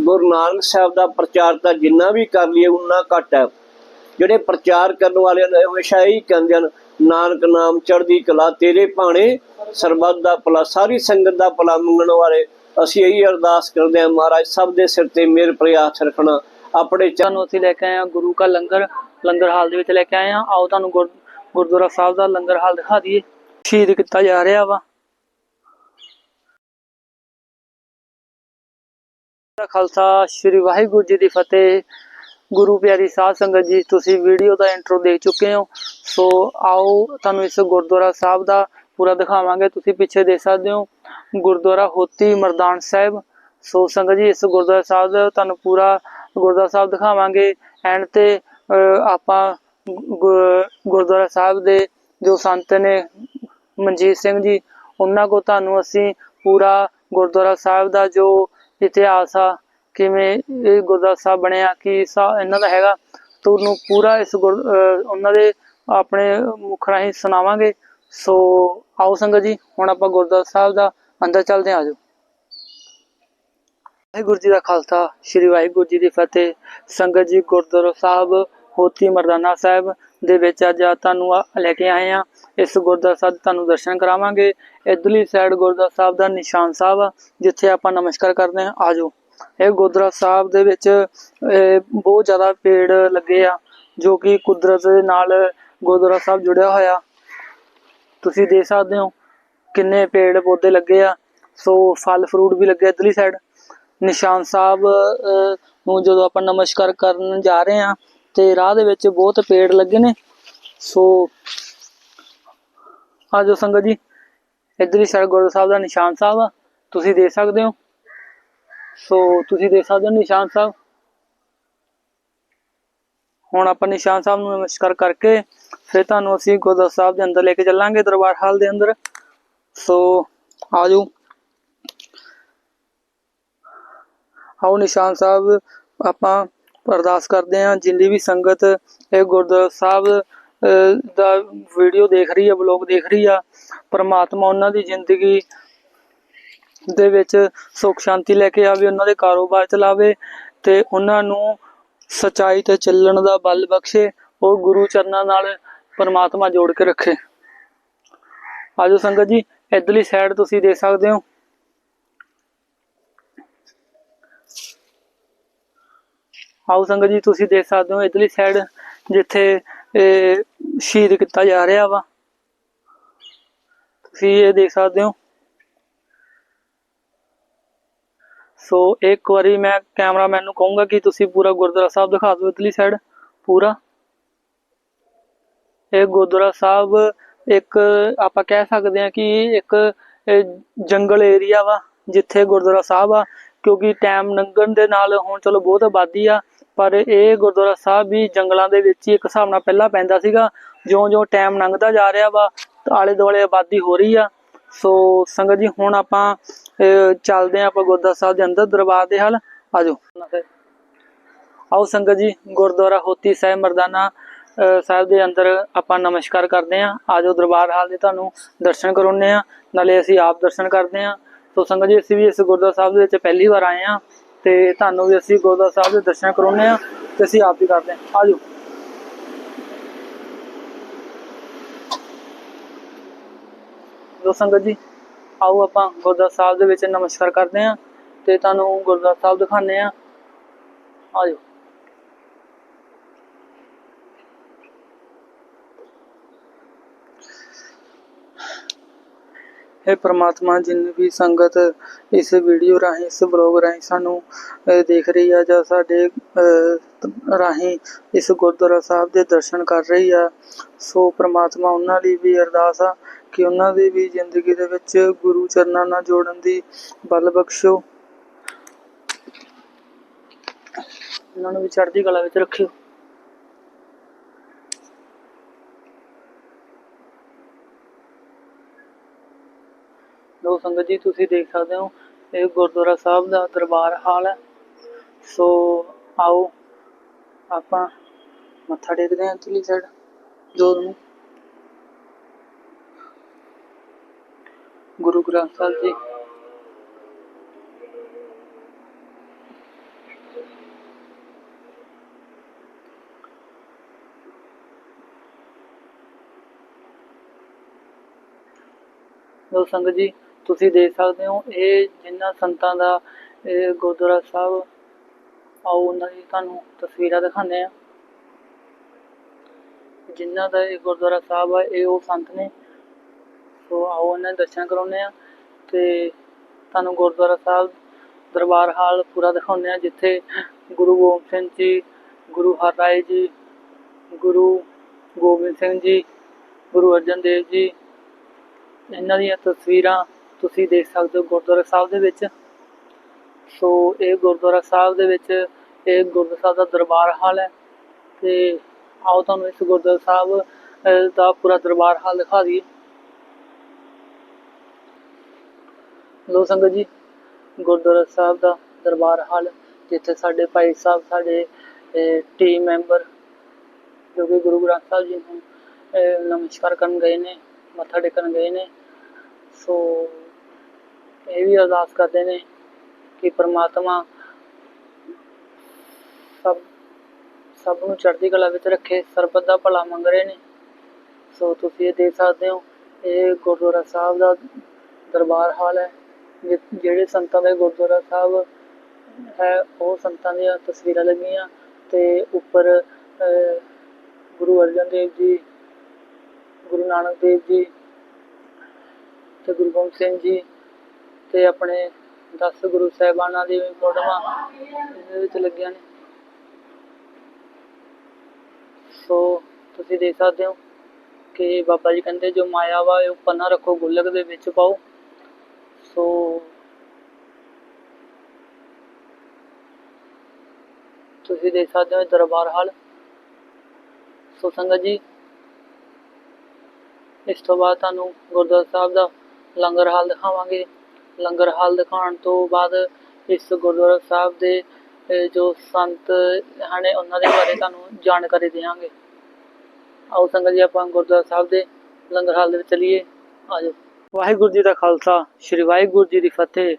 ਗੁਰੂ ਨਾਨਕ ਸਾਹਿਬ ਦਾ ਪ੍ਰਚਾਰ ਤਾਂ ਜਿੰਨਾ ਵੀ ਕਰ ਲਈਏ, ਉਨਾ ਘੱਟ ਹੈ। ਜਿਹੜੇ ਪ੍ਰਚਾਰ ਕਰਨ ਵਾਲੇ ਨੇ ਹਮੇਸ਼ਾ ਇਹੀ ਕਹਿੰਦੇ ਹਨ, ਨਾਨਕ ਨਾਮ ਚੜ੍ਹਦੀ ਕਲਾ, ਤੇਰੇ ਭਾਣੇ ਸਰਬੱਤ ਦਾ ਭਲਾ, ਸਾਰੀ ਸੰਗਤ ਦਾ ਭਲਾ ਮੰਗਣ ਵਾਲੇ, ਅਸੀਂ ਇਹੀ ਅਰਦਾਸ ਕਰਦੇ ਹਾਂ, ਮਹਾਰਾਜ ਸਭ ਦੇ ਸਿਰ ਤੇ ਮਿਹਰ ਪ੍ਰਯਾਸ ਰੱਖਣਾ, ਆਪਣੇ ਚਰਨ ਤੁਹਾਨੂੰ ਅਸੀਂ ਲੈ ਕੇ ਆਏ ਹਾਂ, ਗੁਰੂ ਕਾ ਲੰਗਰ ਲੰਗਰ ਹਾਲ ਦੇ ਵਿੱਚ ਲੈ ਕੇ ਆਏ ਹਾਂ। ਆਓ ਤੁਹਾਨੂੰ ਗੁਰਦੁਆਰਾ ਸਾਹਿਬ ਦਾ ਲੰਗਰ ਹਾਲ ਦਿਖਾ ਦਈਏ। ਸ਼ਹੀਦ ਕੀਤਾ ਜਾ ਰਿਹਾ ਵਾ। ਦਾ ਖਾਲਸਾ ਸ੍ਰੀ ਵਾਹਿਗੁਰੂ ਜੀ ਦੀ ਫਤਿਹ। ਗੁਰੂ ਪਿਆਰੀ ਸਾਧ ਸੰਗਤ ਜੀ ਤੁਸੀਂ ਵੀਡੀਓ ਦਾ ਇੰਟਰੋ ਦੇਖ ਚੁੱਕੇ ਹੋ। ਸੋ ਆਓ ਤੁਹਾਨੂੰ ਇਸ ਗੁਰਦੁਆਰਾ ਸਾਹਿਬ ਦਾ ਪੂਰਾ ਦਿਖਾਵਾਂਗੇ। ਤੁਸੀਂ ਪਿੱਛੇ ਦੇਖ ਸਕਦੇ ਹੋ ਗੁਰਦੁਆਰਾ ਹੋਤੀ ਮਰਦਾਨ ਸਾਹਿਬ। ਸੋ ਸੰਗਤ ਜੀ ਇਸ ਗੁਰਦੁਆਰਾ ਸਾਹਿਬ ਦਾ ਤੁਹਾਨੂੰ ਪੂਰਾ ਗੁਰਦੁਆਰਾ ਸਾਹਿਬ ਦਿਖਾਵਾਂਗੇ। ਐਂਡ ਤੇ ਅਹ, ਆਪਾਂ ਗੁਰਦੁਆਰਾ ਸਾਹਿਬ ਦੇ ਜੋ ਸੰਤ ਨੇ ਮਨਜੀਤ ਸਿੰਘ ਜੀ ਉਹਨਾਂ ਕੋ ਤੁਹਾਨੂੰ ਅਸੀਂ ਪੂਰਾ ਗੁਰਦੁਆਰਾ ਸਾਹਿਬ ਦਾ ਜੋ ਇਤਿਹਾਸ ਆ, ਕਿਵੇਂ ਇਹ ਗੁਰਦੁਆਰਾ ਸਾਹਿਬ ਬਣਿਆ, ਕੀ ਸਾ- ਇਹਨਾਂ ਦਾ ਹੈਗਾ। ਤੁਹਾਨੂੰ ਪੂਰਾ ਇਸ ਗੁਰ- ਅਹ ਉਹਨਾਂ ਦੇ ਆਪਣੇ ਮੁਖ ਰਾਹੀਂ ਸੁਣਾਵਾਂਗੇ। ਸੋ ਆਓ ਸੰਗਤ ਜੀ, ਹੁਣ ਆਪਾਂ ਗੁਰਦੁਆਰਾ ਸਾਹਿਬ ਦਾ ਅੰਦਰ ਚੱਲਦੇ ਹਾਂ, ਆਜੋ। ਵਾਹਿਗੁਰੂ ਜੀ ਦਾ ਖਾਲਸਾ, ਸ੍ਰੀ ਵਾਹਿਗੁਰੂ ਜੀ ਦੀ ਫਤਿਹ। ਸੰਗਤ ਜੀ, ਗੁਰਦੁਆਰਾ ਸਾਹਿਬ, ਹੋਤੀ ਮਰਦਾਨਾ ਸਾਹਿਬ ਦੇ ਵਿੱਚ ਅੱਜ ਤੁਹਾਨੂੰ ਲੈ ਕੇ ਆਏ ਆ ਇਸ ਗੁਰਦੁਆਰਾ ਸਾਹਿਬ ਤੁਹਾਨੂੰ ਦਰਸ਼ਨ ਕਰਾਵਾਂਗੇ। ਇਧਰਲੀ ਸਾਈਡ ਗੁਰਦੁਆਰਾ ਸਾਹਿਬ ਦਾ ਨਿਸ਼ਾਨ ਸਾਹਿਬ ਆ, ਜਿੱਥੇ ਆਪਾਂ ਨਮਸਕਾਰ ਕਰਦੇ ਹਾਂ। ਆਜੋ। ਇਹ ਗੁਰਦੁਆਰਾ ਸਾਹਿਬ ਦੇ ਵਿੱਚ ਬਹੁਤ ਜ਼ਿਆਦਾ ਪੇੜ ਲੱਗੇ ਆ, ਜੋ ਕਿ ਕੁਦਰਤ ਦੇ ਨਾਲ ਗੁਰਦੁਆਰਾ ਸਾਹਿਬ ਜੁੜਿਆ ਹੋਇਆ। ਤੁਸੀਂ ਦੇਖ ਸਕਦੇ ਹੋ ਕਿੰਨੇ ਪੇੜ ਪੌਦੇ ਲੱਗੇ ਆ। ਸੋ ਫਲ ਫਰੂਟ ਵੀ ਲੱਗੇ ਇਧਰਲੀ ਸਾਈਡ ਨਿਸ਼ਾਨ ਸਾਹਿਬ ਨੂੰ ਜਦੋਂ ਆਪਾਂ ਨਮਸਕਾਰ ਕਰਨ ਜਾ ਰਹੇ ਹਾਂ, ਤੇ ਰਾਹ ਦੇ ਵਿੱਚ ਬਹੁਤ ਪੇੜ ਲੱਗੇ ਨੇ। ਸੋ ਆਜੋ ਸੰਗਤ ਜੀ। ਇਧਰਲੀ ਸਾਈਡ ਗੁਰਦੁਆਰਾ ਸਾਹਿਬ ਦਾ ਨਿਸ਼ਾਨ ਸਾਹਿਬ ਆ, ਤੁਸੀਂ ਦੇਖ ਸਕਦੇ ਹੋ। ਸੋ ਤੁਸੀਂ ਦੇਖ ਸਕਦੇ ਹੋ ਨਿਸ਼ਾਨ ਸਾਹਿਬ। ਹੁਣ ਆਪਾਂ ਨਿਸ਼ਾਨ ਸਾਹਿਬ ਨੂੰ ਨਮਸਕਾਰ ਕਰਕੇ ਫਿਰ ਤੁਹਾਨੂੰ ਅਸੀਂ ਗੁਰਦੁਆਰਾ ਸਾਹਿਬ ਦੇ ਅੰਦਰ ਲੈ ਕੇ ਚੱਲਾਂਗੇ, ਦਰਬਾਰ ਹਾਲ ਦੇ ਅੰਦਰ। ਸੋ ਆਜੋ। ਆਓ ਨਿਸ਼ਾਨ ਸਾਹਿਬ ਆਪਾਂ ਅਰਦਾਸ ਕਰਦੇ ਹਾਂ, ਜਿੰਨੀ ਵੀ ਸੰਗਤ ਇਹ ਗੁਰਦੁਆਰਾ ਸਾਹਿਬ ਦਾ ਵੀਡੀਓ ਦੇਖ ਰਹੀ ਆ ਬਲੌਗ ਦੇਖ ਰਹੀ ਆ। ਪਰਮਾਤਮਾ ਉਹਨਾਂ ਦੀ ਜ਼ਿੰਦਗੀ ਦੇ ਵਿੱਚ ਸੁੱਖ ਸ਼ਾਂਤੀ ਲੈ ਕੇ ਆਵੇ, ਉਹਨਾਂ ਦੇ ਕਾਰੋਬਾਰ ਚਲਾਵੇ ਤੇ ਉਹਨਾਂ ਨੂੰ ਸਚਾਈ ਤੇ ਚੱਲਣ ਦਾ ਬਲ ਬਖਸ਼ੇ, ਉਹ ਗੁਰੂ ਚਰਨਾਂ ਨਾਲ ਪਰਮਾਤਮਾ ਜੋੜ ਕੇ ਰੱਖੇ। ਆਜੋ ਸੰਗਤ ਜੀ, ਇਧਰਲੀ ਸਾਈਡ ਤੁਸੀਂ ਦੇਖ ਸਕਦੇ ਹੋ। ਆਓ ਸੰਗਤ ਜੀ, ਤੁਸੀਂ ਦੇਖ ਸਕਦੇ ਹੋ ਇਧਰਲੀ ਸਾਈਡ ਜਿੱਥੇ ਇਹ ਸ਼ਹੀਦ ਕੀਤਾ ਜਾ ਰਿਹਾ ਵਾ। ਤੁਸੀਂ ਇਹ ਦੇਖ ਸਕਦੇ ਹੋ। ਸੋ ਇੱਕ ਵਾਰੀ ਮੈਂ ਕੈਮਰਾਮੈਨ ਨੂੰ ਕਹੂੰਗਾ ਕਿ ਤੁਸੀਂ ਪੂਰਾ ਗੁਰਦੁਆਰਾ ਸਾਹਿਬ ਦਿਖਾ ਦਿਓ ਇਤਲੀ ਸਾਈਡ ਪੂਰਾ। ਇਹ ਗੁਰਦੁਆਰਾ ਸਾਹਿਬ ਇੱਕ ਆਪਾਂ ਕਹਿ ਸਕਦੇ ਹਾਂ ਕਿ ਇੱਕ ਜੰਗਲ ਏਰੀਆ ਵਾ, ਜਿੱਥੇ ਗੁਰਦੁਆਰਾ ਸਾਹਿਬ ਆ, ਕਿਉਂਕਿ ਟਾਈਮ ਲੰਘਣ ਦੇ ਨਾਲ ਹੁਣ ਚਲੋ ਬਹੁਤ ਆਬਾਦੀ ਆ ਪਰ ਇਹ ਗੁਰਦੁਆਰਾ ਸਾਹਿਬ ਵੀ ਜੰਗਲਾਂ ਦੇ ਵਿੱਚ ਹੀ ਇੱਕ ਹਿਸਾਬ ਨਾਲ ਪਹਿਲਾਂ ਪੈਂਦਾ ਸੀਗਾ। ਜਿਉਂ-ਜਿਉਂ ਟਾਈਮ ਲੰਘਦਾ ਜਾ ਰਿਹਾ ਵਾ ਆਲੇ ਦੁਆਲੇ ਆਬਾਦੀ ਹੋ ਰਹੀ ਆ। ਸੋ ਸੰਗਤ ਜੀ ਹੁਣ ਆਪਾਂ ਅਹ, ਚੱਲਦੇ ਹਾਂ ਆਪਾਂ ਗੁਰਦੁਆਰਾ ਸਾਹਿਬ ਦੇ ਅੰਦਰ ਦਰਬਾਰ ਦੇ ਹਾਲ। ਆਜੋ। ਆਓ ਸੰਗਤ ਜੀ ਗੁਰਦੁਆਰਾ ਹੋਤੀ ਸਾਹਿਬ ਮਰਦਾਨਾ ਅਹ, ਸਾਹਿਬ ਦੇ ਅੰਦਰ ਆਪਾਂ ਨਮਸਕਾਰ ਕਰਦੇ ਹਾਂ। ਆਜੋ ਦਰਬਾਰ ਹਾਲ ਦੇ ਤੁਹਾਨੂੰ ਦਰਸ਼ਨ ਕਰਾਉਂਦੇ ਆ ਨਾਲੇ ਅਸੀਂ ਆਪ ਦਰਸ਼ਨ ਕਰਦੇ ਹਾਂ। ਸੋ ਸੰਗਤ ਜੀ ਅਸੀਂ ਵੀ ਇਸ ਗੁਰਦੁਆਰਾ ਸਾਹਿਬ ਦੇ ਵਿੱਚ ਪਹਿਲੀ ਵਾਰ ਆਏ ਹਾਂ। ਤੇ ਤੁਹਾਨੂੰ ਵੀ ਅਸੀਂ ਗੁਰਦੁਆਰਾ ਸਾਹਿਬ ਦੇ ਦਰਸ਼ਨ ਕਰਾਉਂਦੇ ਆ ਤੇ ਅਸੀਂ ਆਪ ਵੀ ਕਰਦੇ ਹਾਂ। ਆਜੋ ਲੋ ਸੰਗਤ ਜੀ, ਆਓ ਆਪਾਂ ਗੁਰਦੁਆਰਾ ਸਾਹਿਬ ਦੇ ਵਿੱਚ ਨਮਸਕਾਰ ਕਰਦੇ ਹਾਂ ਤੇ ਤੁਹਾਨੂੰ ਗੁਰਦੁਆਰਾ ਸਾਹਿਬ ਦਿਖਾਉਂਦੇ ਆ ਆਜੋ ਹੈ ਪ੍ਰਮਾਤਮਾ ਜਿੰਨੀ ਵੀ ਸੰਗਤ ਇਸ ਵੀਡੀਓ ਰਾਹੀਂ ਇਸ ਬਲੌਗ ਰਾਹੀਂ ਸਾਨੂੰ ਦੇਖ ਰਹੀ ਆ ਜਾਂ ਸਾਡੇ ਅਹ, ਰਾਹੀਂ ਇਸ ਗੁਰਦੁਆਰਾ ਸਾਹਿਬ ਦੇ ਦਰਸ਼ਨ ਕਰ ਰਹੀ ਆ ਸੋ ਪ੍ਰਮਾਤਮਾ ਉਹਨਾਂ ਲਈ ਵੀ ਅਰਦਾਸ ਆ ਕਿ ਉਹਨਾਂ ਦੀ ਵੀ ਜ਼ਿੰਦਗੀ ਦੇ ਵਿੱਚ ਗੁਰੂ ਚਰਨਾਂ ਨਾਲ ਜੋੜਨ ਦੀ ਬਲ ਬਖਸ਼ੋ। ਉਹਨਾਂ ਨੂੰ ਵੀ ਚੜ੍ਹਦੀ ਕਲਾ ਵਿੱਚ ਰੱਖਿਓ। ਸੋ ਸੰਗਤ ਜੀ, ਤੁਸੀਂ ਦੇਖ ਸਕਦੇ ਹੋ, ਇਹ ਗੁਰਦੁਆਰਾ ਸਾਹਿਬ ਦਾ ਦਰਬਾਰ ਹਾਲ ਹੈ। ਸੋ ਆਓ, ਆਪਾਂ ਮੱਥਾ ਟੇਕਦੇ ਹਾਂ ਅੰਤਲੀ ਸਾਈਡ ਜੋਰ ਨੂੰ। ਗੁਰੂ ਗ੍ਰੰਥ ਸਾਹਿਬ ਜੀ। ਲੋ ਸੰਗਤ ਜੀ ਤੁਸੀਂ ਦੇਖ ਸਕਦੇ ਹੋ, ਇਹ ਜਿਨ੍ਹਾਂ ਸੰਤਾਂ ਦਾ, ਇਹ ਗੁਰਦੁਆਰਾ ਸਾਹਿਬ, ਆਓ ਉਹਨਾਂ ਦੀ ਤੁਹਾਨੂੰ ਤਸਵੀਰਾਂ ਦਿਖਾਉਂਦੇ ਆ ਜਿਨ੍ਹਾਂ ਦਾ ਇਹ ਗੁਰਦੁਆਰਾ ਸਾਹਿਬ ਆ, ਇਹ ਉਹ ਸੰਤ ਨੇ। ਸੋ ਆਓ ਉਹਨਾਂ ਦੇ ਦਰਸ਼ਨ ਕਰਾਉਂਦੇ ਆ ਤੇ ਤੁਹਾਨੂੰ ਗੁਰਦੁਆਰਾ ਸਾਹਿਬ ਦਰਬਾਰ ਹਾਲ ਪੂਰਾ ਦਿਖਾਉਂਦੇ ਆ ਜਿੱਥੇ ਗੁਰੂ ਗੋਬਿੰਦ ਸਿੰਘ ਜੀ, ਗੁਰੂ ਹਰਰਾਏ ਜੀ, ਗੁਰੂ ਗੋਬਿੰਦ ਸਿੰਘ ਜੀ, ਗੁਰੂ ਅਰਜਨ ਦੇਵ ਜੀ, ਇਹਨਾਂ ਦੀਆਂ ਤਸਵੀਰਾਂ ਤੁਸੀਂ ਦੇਖ ਸਕਦੇ ਹੋ ਗੁਰਦੁਆਰਾ ਸਾਹਿਬ ਦੇ ਵਿੱਚ। ਸੋ ਇਹ ਗੁਰਦੁਆਰਾ ਸਾਹਿਬ ਦੇ ਵਿੱਚ ਇਹ ਗੁਰਦੁਆਰਾ ਸਾਹਿਬ ਦਾ ਦਰਬਾਰ ਹਾਲ ਹੈ ਤੇ ਆਓ ਤੁਹਾਨੂੰ ਇਸ ਗੁਰਦੁਆਰਾ ਸਾਹਿਬ ਦਾ ਪੂਰਾ ਦਰਬਾਰ ਹਾਲ ਦਿਖਾ ਦਈਏ। ਲੋ ਸੰਗਤ ਜੀ, ਗੁਰਦੁਆਰਾ ਸਾਹਿਬ ਦਾ ਦਰਬਾਰ ਹਾਲ, ਜਿੱਥੇ ਸਾਡੇ ਭਾਈ ਸਾਹਿਬ, ਸਾਡੇ ਟੀਮ ਮੈਂਬਰ ਜੋ ਕਿ ਗੁਰੂ ਗ੍ਰੰਥ ਸਾਹਿਬ ਜੀ ਨੂੰ ਨਮਸਕਾਰ ਕਰਨ ਗਏ ਨੇ, ਮੱਥਾ ਟੇਕਣ ਗਏ ਨੇ। ਸੋ ਇਹ ਵੀ ਅਰਦਾਸ ਕਰਦੇ ਨੇ ਕਿ ਪ੍ਰਮਾਤਮਾ ਸਭ ਸਭ ਨੂੰ ਚੜ੍ਹਦੀ ਕਲਾ ਵਿੱਚ ਰੱਖੇ, ਸਰਬਤ ਦਾ ਭਲਾ ਮੰਗ ਰਹੇ ਨੇ। ਸੋ ਤੁਸੀਂ ਇਹ ਦੇਖ ਸਕਦੇ ਹੋ, ਇਹ ਗੁਰਦੁਆਰਾ ਸਾਹਿਬ ਦਾ ਦਰਬਾਰ ਹਾਲ ਹੈ ਜਿਹੜੇ ਸੰਤਾਂ ਦੇ ਗੁਰਦੁਆਰਾ ਸਾਹਿਬ ਹੈ, ਉਹ ਸੰਤਾਂ ਦੀਆਂ ਤਸਵੀਰਾਂ ਲੱਗੀਆਂ ਤੇ ਉੱਪਰ ਗੁਰੂ ਅਰਜਨ ਦੇਵ ਜੀ, ਗੁਰੂ ਨਾਨਕ ਦੇਵ ਜੀ ਤੇ ਗੁਰੂ ਗੋਬਿੰਦ ਸਿੰਘ ਜੀ ਤੇ ਆਪਣੇ 10 ਗੁਰੂ ਸਾਹਿਬਾਨਾਂ ਦੀ ਫੋਟੋਆਂ ਇਹਦੇ ਵਿੱਚ ਲੱਗੀਆਂ ਨੇ। ਸੋ ਤੁਸੀਂ ਦੇਖ ਸਕਦੇ ਹੋ ਕਿ ਬਾਬਾ ਜੀ ਕਹਿੰਦੇ ਜੋ ਮਾਇਆ ਵਾ, ਉਹ ਪੰਨਾ ਰੱਖੋ, ਗੁੱਲਕ ਦੇ ਵਿੱਚ ਪਾਓ। ਸੋ ਤੁਸੀਂ ਦੇਖ ਸਕਦੇ ਹੋ ਦਰਬਾਰ ਹਾਲ। ਸੋ ਸੰਗਤ ਜੀ, ਇਸ ਤੋਂ ਬਾਅਦ ਤੁਹਾਨੂੰ ਗੁਰਦੁਆਰਾ ਸਾਹਿਬ ਦਾ ਲੰਗਰ ਹਾਲ ਦਿਖਾਵਾਂਗੇ। ਲੰਗਰ ਹਾਲ ਦਿਖਾਉਣ ਤੋਂ ਬਾਅਦ ਇਸ ਗੁਰਦੁਆਰਾ ਸਾਹਿਬ ਦੇ ਜੋ ਸੰਤ ਹਨ, ਉਹਨਾਂ ਦੇ ਬਾਰੇ ਤੁਹਾਨੂੰ ਜਾਣਕਾਰੀ ਦੇਵਾਂਗੇ ਆਓ ਸੰਗਤ ਜੀ, ਆਪਾਂ ਗੁਰਦੁਆਰਾ ਸਾਹਿਬ ਦੇ ਲੰਗਰ ਹਾਲ ਦੇ ਵਿੱਚ ਚਲੀਏ। ਆਜੋ। ਵਾਹਿਗੁਰੂ ਜੀ ਦਾ ਖਾਲਸਾ, ਸ੍ਰੀ ਵਾਹਿਗੁਰੂ ਜੀ ਦੀ ਫਤਿਹ।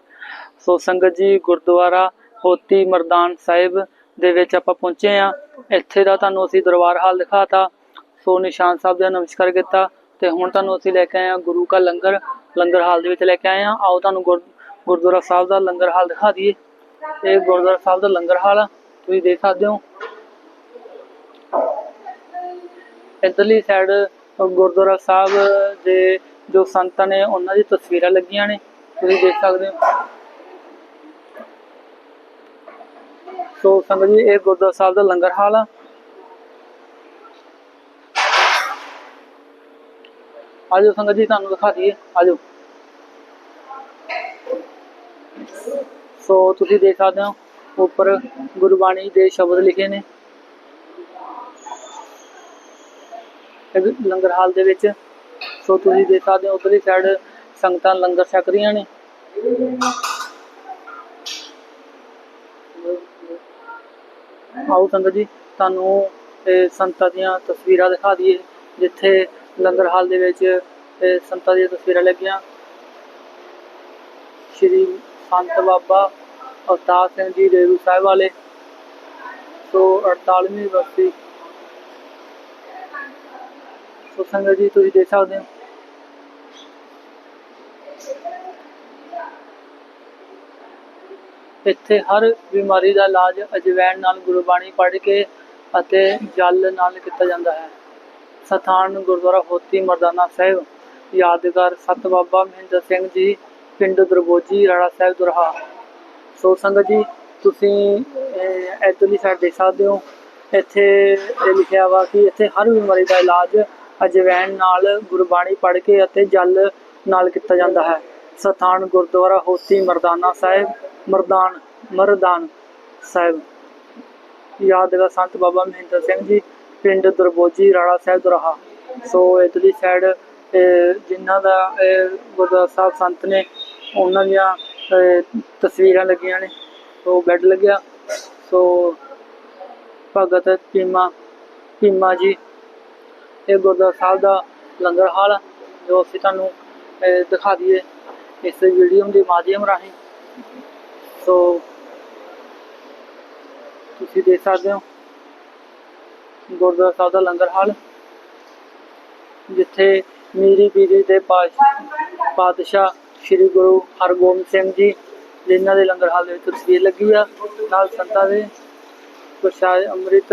ਸੋ ਸੰਗਤ ਜੀ, ਗੁਰਦੁਆਰਾ ਹੋਤੀ ਮਰਦਾਨ ਸਾਹਿਬ ਦੇ ਵਿੱਚ ਆਪਾਂ ਪਹੁੰਚੇ ਆ। ਇੱਥੇ ਦਾ ਤੁਹਾਨੂੰ ਅਸੀਂ ਦਰਬਾਰ ਹਾਲ ਦਿਖਾਤਾ। ਸੋ ਨਿਸ਼ਾਨ ਸਾਹਿਬ ਦਾ ਨਮਸਕਾਰ ਕੀਤਾ ਤੇ ਹੁਣ ਤੁਹਾਨੂੰ ਅਸੀਂ ਲੈ ਕੇ ਆਏ ਆ ਗੁਰੂ ਕਾ ਲੰਗਰ। ਲੰਗਰ ਹਾਲ ਦੇ ਵਿੱਚ ਲੈ ਕੇ ਆਏ ਆ ਆਓ ਤੁਹਾਨੂੰ ਗੁਰਦੁਆਰਾ ਸਾਹਿਬ ਦਾ ਲੰਗਰ ਹਾਲ ਦਿਖਾ ਦਈਏ। ਇਹ ਗੁਰਦੁਆਰਾ ਸਾਹਿਬ ਦਾ ਲੰਗਰ ਹਾਲ ਤੁਸੀਂ ਦੇਖ ਸਕਦੇ ਹੋ। ਇਧਰਲੀ ਸਾਈਡ ਗੁਰਦੁਆਰਾ ਸਾਹਿਬ ਦੇ ਜੋ ਸੰਤ ਨੇ, ਉਹਨਾਂ ਦੀ ਤਸਵੀਰਾਂ ਲੱਗੀਆਂ ਨੇ। ਤੁਸੀਂ ਦੇਖ ਸਕਦੇ ਹੋ। ਸੋ ਸੰਗਤ ਜੀ, ਇਹ ਗੁਰਦੁਆਰਾ ਸਾਹਿਬ ਦਾ ਲੰਗਰ ਹਾਲ ਆ। ਆਜੋ ਸੰਗਤ ਜੀ, ਤੁਹਾਨੂੰ ਦਿਖਾ ਦਈਏ, ਆਜੋ। ਸੋ ਤੁਸੀਂ ਦੇਖ ਸਕਦੇ ਹੋ, ਉੱਪਰ ਗੁਰਬਾਣੀ ਦੇ ਸ਼ਬਦ ਲਿਖੇ ਨੇ। ਇਹ ਲੰਗਰ ਹਾਲ ਦੇ ਵਿੱਚ, ਸੋ ਤੁਸੀਂ ਦੇਖ ਸਕਦੇ ਹੋ, ਉਧਰਲੀ ਸਾਈਡ ਸੰਗਤਾਂ ਲੰਗਰ ਛਕ ਰਹੀਆਂ ਨੇ। ਆਓ ਸੰਗਤ ਜੀ, ਤੁਹਾਨੂੰ ਇਹ ਸੰਤਾਂ ਦੀਆਂ ਤਸਵੀਰਾਂ ਦਿਖਾ ਦਈਏ, ਜਿੱਥੇ ਲੰਗਰ ਹਾਲ ਦੇ ਵਿੱਚ ਇਹ ਸੰਤਾਂ ਦੀਆਂ ਤਸਵੀਰਾਂ ਲੱਗੀਆਂ। ਸ਼੍ਰੀ ਸੰਤ ਬਾਬਾ ਅਵਤਾਰ ਸਿੰਘ ਜੀ ਰੇਰੂ ਸਾਹਿਬ ਵਾਲੇ। ਸੋ 48ਵੀਂ ਬਸਤੀ ਸੋ ਸੰਗਤ ਜੀ, ਤੁਸੀਂ ਦੇਖ ਸਕਦੇ ਹੋ। ਇੱਥੇ ਹਰ ਬਿਮਾਰੀ ਦਾ ਇਲਾਜ ਅਜਵੈਣ ਨਾਲ ਗੁਰਬਾਣੀ ਪੜ੍ਹ ਕੇ ਅਤੇ ਜਲ ਨਾਲ ਕੀਤਾ ਜਾਂਦਾ ਹੈ। ਸਥਾਨ ਗੁਰਦੁਆਰਾ ਹੋਤੀ ਮਰਦਾਨਾ ਸਾਹਿਬ। ਯਾਦਗਾਰ ਸਤ ਬਾਬਾ ਮਹਿੰਦਰ ਸਿੰਘ ਜੀ, ਪਿੰਡ ਦਰਬੋਜੀ, ਰਾਣਾ ਸਾਹਿਬ ਦੁਰਹਾ। ਸੋ ਸੰਗਤ ਜੀ, ਤੁਸੀਂ ਇਹ ਸਾਈਡ ਦੇਖ ਸਕਦੇ ਹੋ। ਇੱਥੇ, ਇਹ ਲਿਖਿਆ ਵਾ ਕਿ ਇੱਥੇ ਹਰ ਬਿਮਾਰੀ ਦਾ ਇਲਾਜ ਅਜਵੈਣ ਨਾਲ ਗੁਰਬਾਣੀ ਪੜ੍ਹ ਕੇ ਅਤੇ ਜਲ ਨਾਲ ਕੀਤਾ ਜਾਂਦਾ ਹੈ। ਸਥਾਨ ਗੁਰਦੁਆਰਾ ਹੋਤੀ ਮਰਦਾਨਾ ਸਾਹਿਬ, ਮਰਦਾਨ ਮਰਦਾਨ ਸਾਹਿਬ। ਯਾਦਗਾਰ ਸੰਤ ਬਾਬਾ ਮਹਿੰਦਰ ਸਿੰਘ ਜੀ, ਪਿੰਡ ਦਰਬੋਜੀ, ਰਾਣਾ ਸਾਹਿਬ ਦੁਰਹਾ। ਸੋ ਇਧਰਲੀ ਸਾਈਡ ਜਿਨ੍ਹਾਂ ਦਾ ਇਹ ਗੁਰਦੁਆਰਾ ਸਾਹਿਬ ਸੰਤ ਨੇ ਉਹਨਾਂ ਦੀਆਂ ਤਸਵੀਰਾਂ ਲੱਗੀਆਂ ਨੇ ਸੋ ਬੈੱਡ ਲੱਗਿਆ। ਸੋ ਭਗਤ ਪੀਮਾ ਪੀਮਾ ਜੀ, ਇਹ ਗੁਰਦੁਆਰਾ ਸਾਹਿਬ ਦਾ ਲੰਗਰ ਹਾਲ ਜੋ ਅਸੀਂ ਤੁਹਾਨੂੰ ਦਿਖਾ ਦਈਏ ਇਸ ਵੀਡੀਓ ਦੇ ਮਾਧਿਅਮ ਰਾਹੀਂ। ਸੋ ਤੁਸੀਂ ਦੇਖ ਸਕਦੇ ਹੋ ਗੁਰਦੁਆਰਾ ਸਾਹਿਬ ਦਾ ਲੰਗਰ ਹਾਲ, ਜਿੱਥੇ ਮੀਰੀ ਬੀਰੀ ਦੇ ਪਾਸ਼- ਪਾਤਸ਼ਾਹ ਸ੍ਰੀ ਗੁਰੂ ਹਰਗੋਬਿੰਦ ਸਿੰਘ ਜੀ, ਜਿਨ੍ਹਾਂ ਦੇ ਲੰਗਰ ਹਾਲ ਦੇ ਵਿੱਚ ਤਸਵੀਰ ਲੱਗੀ ਆ, ਨਾਲ ਸੰਤਾਂ ਦੇ ਪ੍ਰਸ਼ਾਦ ਅੰਮ੍ਰਿਤ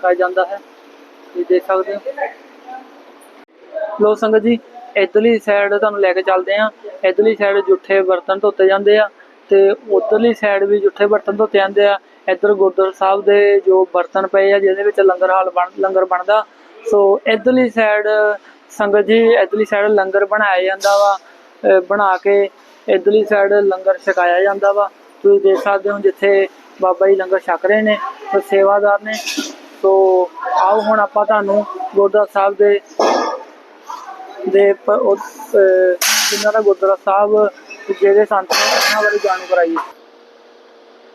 ਖਾਇਆ ਜਾਂਦਾ ਹੈ। ਤੁਸੀਂ ਦੇਖ ਸਕਦੇ ਹੋ। ਲੋ ਸੰਗਤ ਜੀ, ਇਧਰਲੀ ਸਾਈਡ ਤੁਹਾਨੂੰ ਲੈ ਕੇ ਚੱਲਦੇ ਆ ਇਧਰਲੀ ਸਾਈਡ ਜੁੱਠੇ ਬਰਤਨ ਧੋਤੇ ਜਾਂਦੇ ਆ ਤੇ ਉਧਰਲੀ ਸਾਈਡ ਵੀ ਜੁੱਠੇ ਬਰਤਨ ਧੋਤੇ ਜਾਂਦੇ ਆ। ਇੱਧਰ ਗੁਰਦੁਆਰਾ ਸਾਹਿਬ ਦੇ ਜੋ ਬਰਤਨ ਪਏ ਆ, ਜਿਹਦੇ ਵਿੱਚ ਲੰਗਰ ਹਾਲ ਬਣ ਲੰਗਰ ਬਣਦਾ ਸੋ ਇਧਰਲੀ ਸਾਈਡ ਸੰਗਤ ਜੀ, ਇਧਰਲੀ ਸਾਈਡ ਲੰਗਰ ਬਣਾਇਆ ਜਾਂਦਾ ਵਾ। ਬਣਾ ਕੇ ਇਧਰਲੀ ਸਾਈਡ ਲੰਗਰ ਛਕਾਇਆ ਜਾਂਦਾ ਵਾ। ਤੁਸੀਂ ਦੇਖ ਸਕਦੇ ਹੋ ਜਿੱਥੇ ਬਾਬਾ ਜੀ ਲੰਗਰ ਛਕ ਰਹੇ ਨੇ ਤੇ ਸੇਵਾਦਾਰ ਨੇ। ਸੋ ਆਓ ਹੁਣ ਆਪਾਂ ਤੁਹਾਨੂੰ ਗੁਰਦੁਆਰਾ ਸਾਹਿਬ ਦੇ ਦੇ ਜਿਨ੍ਹਾਂ ਦਾ ਗੁਰਦੁਆਰਾ ਸਾਹਿਬ, ਜਿਹੜੇ ਸੰਤ ਨੇ, ਉਹਨਾਂ ਬਾਰੇ ਜਾਣੂ ਕਰਾਈਏ।